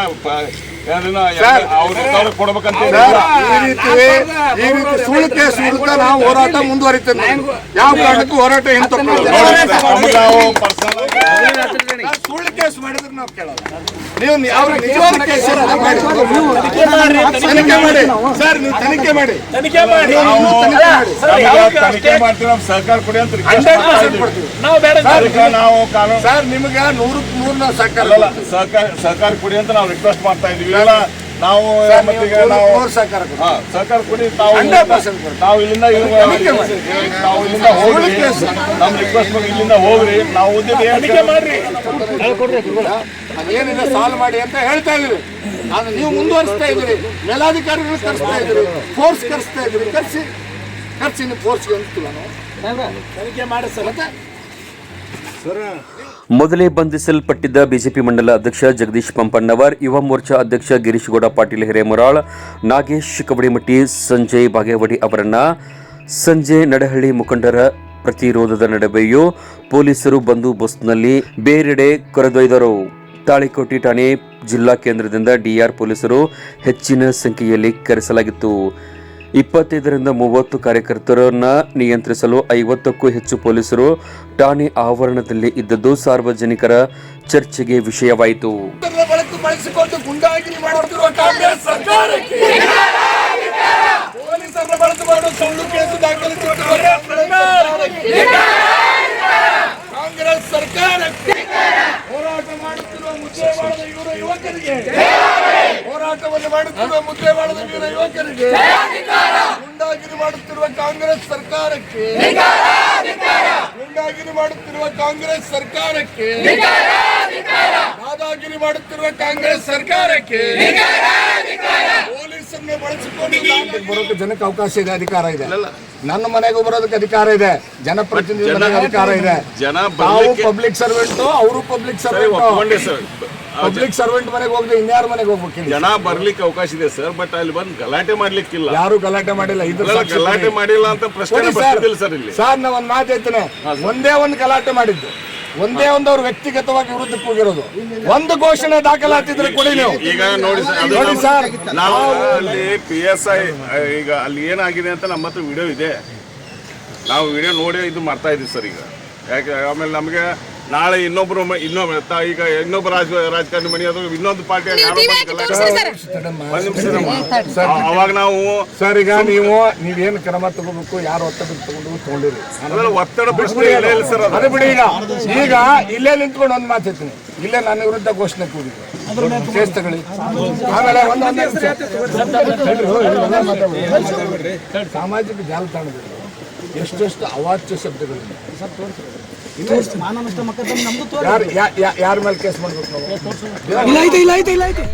ಈ ರೀತಿ ಸುಳ್ಳು ಕೇಸ್ ವಿರುದ್ಧ ನಾವು ಹೋರಾಟ ಮುಂದುವರಿತೇವೆ ಯಾವ ಕಾರಣಕ್ಕೂ ಹೋರಾಟ ಹಿಂದೆ ಸುಳ್ಳು ಕೇಸ್ ಮಾಡಿದ್ರೆ ನಾವು ಕೇಳಲ್ಲ. ನೀವು ಯಾವ ನಿಜವಾದ ಕೇಸ್ ತನಿಖೆ ಮಾಡಿ ಸರ್ ನೀವು ತನಿಖೆ ಮಾಡಿ. ತನಿಖೆ ಮಾಡಿ. ನೀವು ತನಿಖೆ ಮಾಡಿ. ಮಾಡ್ತೀವಿ ನಾವು ಸಹಕಾರ ಕೊಡಿ ಅಂತ ನಾವು ಬೇಡ ಸರ್. ನಾವು ಕಾನೂನು ಸರ್ ನಿಮ್ಗೆ ನೂರಕ್ಕೆ ನೂರು ನಾವು ಸಹಕಾರ ಸಹಕಾರ ಸಹಕಾರ ಕೊಡಿ ಅಂತ ನಾವು ರಿಕ್ವೆಸ್ಟ್ ಮಾಡ್ತಾ ಇದೀವಿ ಇಲ್ಲ ನಾವು ಸರ್, ಮತ್ತೆ ಈಗ ನೀವು ಸಹಕಾರ ಕೊಡಿ. ತಾವು 100% ಕೊಡ್ತೀವಿ. ನಾವು ಇಲ್ಲಿಂದ ನಾವು ಇಲ್ಲಿಂದ ಹೋಗ್ರಿ. ನಮ್ಮ ರಿಕ್ವೆಸ್ಟ್ ಬಗ್ಗೆ ಇಲ್ಲಿಂದ ಹೋಗ್ರಿ. ನಾವು ತನಿಖೆ ಮಾಡ್ರಿ. ಅದೇನಿದೆ ಸಾಲ್ವ್ ಮಾಡಿ ಅಂತ ಹೇಳ್ತಾ ಇದ್ರಿ ನಾನು ನೀವು ಮುಂದುವರಿಸ್ತಾ ಇದ್ರಿ ಮೇಲಾಧಿಕಾರಿಗಳು ಕರೆಸ್ತಾ ಇದ್ರಿ ಫೋರ್ಸ್ ಕರೆಸ್ತಾ ಇದ್ರಿ ಕರ್ಸಿ. ಕರೆಸಿ ನೀವು ಫೋರ್ಸ್ಗೆ ಅಂತಿಲ್ಲ ನಾವು? ತನಿಖೆ ಮಾಡಿ ಸರ್. ಮತ್ತೆ? ಮೊದಲೇ ಬಂಧಿಸಲ್ಪಟ್ಟಿದ್ದ ಬಿಜೆಪಿ ಮಂಡಲ ಅಧ್ಯಕ್ಷ ಜಗದೀಶ್ ಪಂಪಣ್ಣವರ್ ಯುವ ಮೋರ್ಚಾ ಅಧ್ಯಕ್ಷ ಗಿರೀಶ್ ಗೌಡ ಪಾಟೀಲ್ ಹಿರೇಮೊರಾಳ್, ನಾಗೇಶ್ ಕಬಡಿಮಟ್ಟಿ ಸಂಜಯ್ ಬಾಗೇವಾಡಿ ಅವರನ್ನ ಸಂಜೆ ನಡಹಳ್ಳಿ ಮುಖಂಡರ ಪ್ರತಿರೋಧದ ನಡುವೆಯೂ ಪೊಲೀಸರು ಬಂದೋಬಸ್ತ್ನಲ್ಲಿ ಬೇರೆಡೆ ಕರೆದೊಯ್ದರು. ತಾಳಿಕೋಟಿ ಠಾಣೆ ಜಿಲ್ಲಾ ಕೇಂದ್ರದಿಂದ ಡಿಆರ್ ಪೊಲೀಸರು ಹೆಚ್ಚಿನ ಸಂಖ್ಯೆಯಲ್ಲಿ ಕರೆಸಲಾಗಿತ್ತು. ಇಪ್ಪತ್ತೈದರಿಂದ ಮೂವತ್ತು ಕಾರ್ಯಕರ್ತರನ್ನ ನಿಯಂತ್ರಿಸಲು ಐವತ್ತಕ್ಕೂ ಹೆಚ್ಚು ಪೊಲೀಸರು ಠಾಣೆ ಆವರಣದಲ್ಲಿ ಇದ್ದದ್ದು ಸಾರ್ವಜನಿಕರ ಚರ್ಚೆಗೆ ವಿಷಯವಾಯಿತು. ಕಾಂಗ್ರೆಸ್ ಸರ್ಕಾರಕ್ಕೆ ಹೋರಾಟ ಮಾಡುತ್ತಿರುವ ಮುಖ್ಯವಾದ ಯುವಕರಿಗೆ ಹೋರಾಟವನ್ನು ಮಾಡುತ್ತಿರುವ ಮುದ್ರೆ ವೀರ ಯುವಕರಿಗೆ ಗುಂಡಾಗಿರಿ ಮಾಡುತ್ತಿರುವ ಕಾಂಗ್ರೆಸ್ ಸರ್ಕಾರಕ್ಕೆ ಗುಂಡಾಗಿರಿ ಮಾಡುತ್ತಿರುವ ಕಾಂಗ್ರೆಸ್ ಸರ್ಕಾರಕ್ಕೆ ದಾದಾಗಿರಿ ಮಾಡುತ್ತಿರುವ ಕಾಂಗ್ರೆಸ್ ಸರ್ಕಾರಕ್ಕೆ ಪೊಲೀಸನ್ನು ಬಳಸಿಕೊಂಡು ಬರೋಕೆ ಜನಕ್ಕೆ ಅವಕಾಶ ಇದೆ ಅಧಿಕಾರ ಇದೆ. ನನ್ನ ಮನೆಗೂ ಬರೋದಕ್ಕೆ ಅಧಿಕಾರ ಇದೆ. ಜನಪ್ರತಿನಿಧಿ ಅಧಿಕಾರ ಇದೆ. ಜನ ಪಬ್ಲಿಕ್ ಸರ್ವೆಂಟ್ ಅವರು ಪಬ್ಲಿಕ್ ಸರಿ ಸರ್ವೆಂಟ್ ಪಬ್ಲಿಕ್ ಸರ್ವೆಂಟ್ ಮನೆಗೆ ಹೋಗಿ ಇನ್ಯಾರ ಮನೆಗೆ ಹೋಗ್ಬೇಕು ಜನ ಬರ್ಲಿಕ್ಕೆ ಅವಕಾಶ ಇದೆ ಸರ್ ಬಟ್ ಅಲ್ಲಿ ಬಂದು ಗಲಾಟೆ ಮಾಡ್ಲಿಕ್ಕಿಲ್ಲ. ಯಾರು ಗಲಾಟೆ ಮಾಡಿಲ್ಲ ಇದ್ರ ಗಲಾಟೆ ಮಾಡಿಲ್ಲ ಅಂತ ಪ್ರಶ್ನೆ ಬರ್ತಿಲ್ಲ ಸರ್. ಇಲ್ಲಿ. ಸರ್ ನಾ ಒಂದ್ ಮಾತು ಹೇಳ್ತೇನೆ. ಒಂದೇ ಒಂದು ಗಲಾಟೆ ಮಾಡಿದ್ದು. ಒಂದೇ ಒಂದು ಅವ್ರು ವ್ಯಕ್ತಿಗತವಾಗಿ ವಿರುದ್ಧಕ್ಕೆ ಹೋಗಿರೋದು. ಒಂದು ಘೋಷಣೆ ದಾಖಲಾತಿದ್ರೆ ಕೊಡಿ ನೀವು. ಈಗ ನೋಡಿ ಸರ್ ನೋಡಿ ಸರ್. ನಾವು ಅಲ್ಲಿ ಪಿ ಎಸ್ ಐ ಈಗ ಅಲ್ಲಿ ಏನಾಗಿದೆ ಅಂತ ನಮ್ಮ ಹತ್ರ ವಿಡಿಯೋ ಇದೆ. ನಾವು ವಿಡಿಯೋ ನೋಡಿ ಇದು ಮಾಡ್ತಾ ಇದ್ದೀವಿ ಸರ್ ಈಗ. ಯಾಕೆ ಆಮೇಲೆ ನಮಗೆ ನಾಳೆ ಇನ್ನೊಬ್ರು ಮ- ಇನ್ನೊಬ್ಬ ಈಗ ಇನ್ನೊಬ್ಬ ರಾಜ ರಾಜಕಾರಣಿ ಮನೆ ಅದು ಇನ್ನೊಂದು ಪಾರ್ಟಿ. ಅವಾಗ ನಾವು ಸರ್ ಈಗ ನೀವು ನೀವೇನು ಕ್ರಮ ತಗೋಬೇಕು ಯಾರು ಒತ್ತಡ ತಗೊಂಡು ತಗೊಂಡಿರಿ? ಒತ್ತಡ ಪ್ರಶ್ನೆ ಇಲ್ಲ ಸರ್ ಅದು? ಬಿಡಿ ಈಗ. ಈಗ ಇಲ್ಲೇ ನಿಂತ್ಕೊಂಡು ಒಂದು ಮಾತು ಹೇಳ್ತೀನಿ. ಇಲ್ಲೇ ನನ್ನ ವಿರುದ್ಧ ಘೋಷಣೆ ಕೂಗಿದ್ರು ಕೇಸ್ ತಗೊಳ್ಳಿ ಆಮೇಲೆ. ಸಾಮಾಜಿಕ ಜಾಲತಾಣದಲ್ಲಿ ಎಷ್ಟೆಷ್ಟು ಅವಾಚ್ಯ ಶಬ್ದಗಳಿವೆ. ಯಾರ ಮೇಲೆ ಕೇಸ್ ಮಾಡ್ಬೇಕು ನಾವು? ಇಲ್ಲ ಐತೆ ಇಲ್ಲ ಐತೆ ಇಲ್ಲ ಐತೆ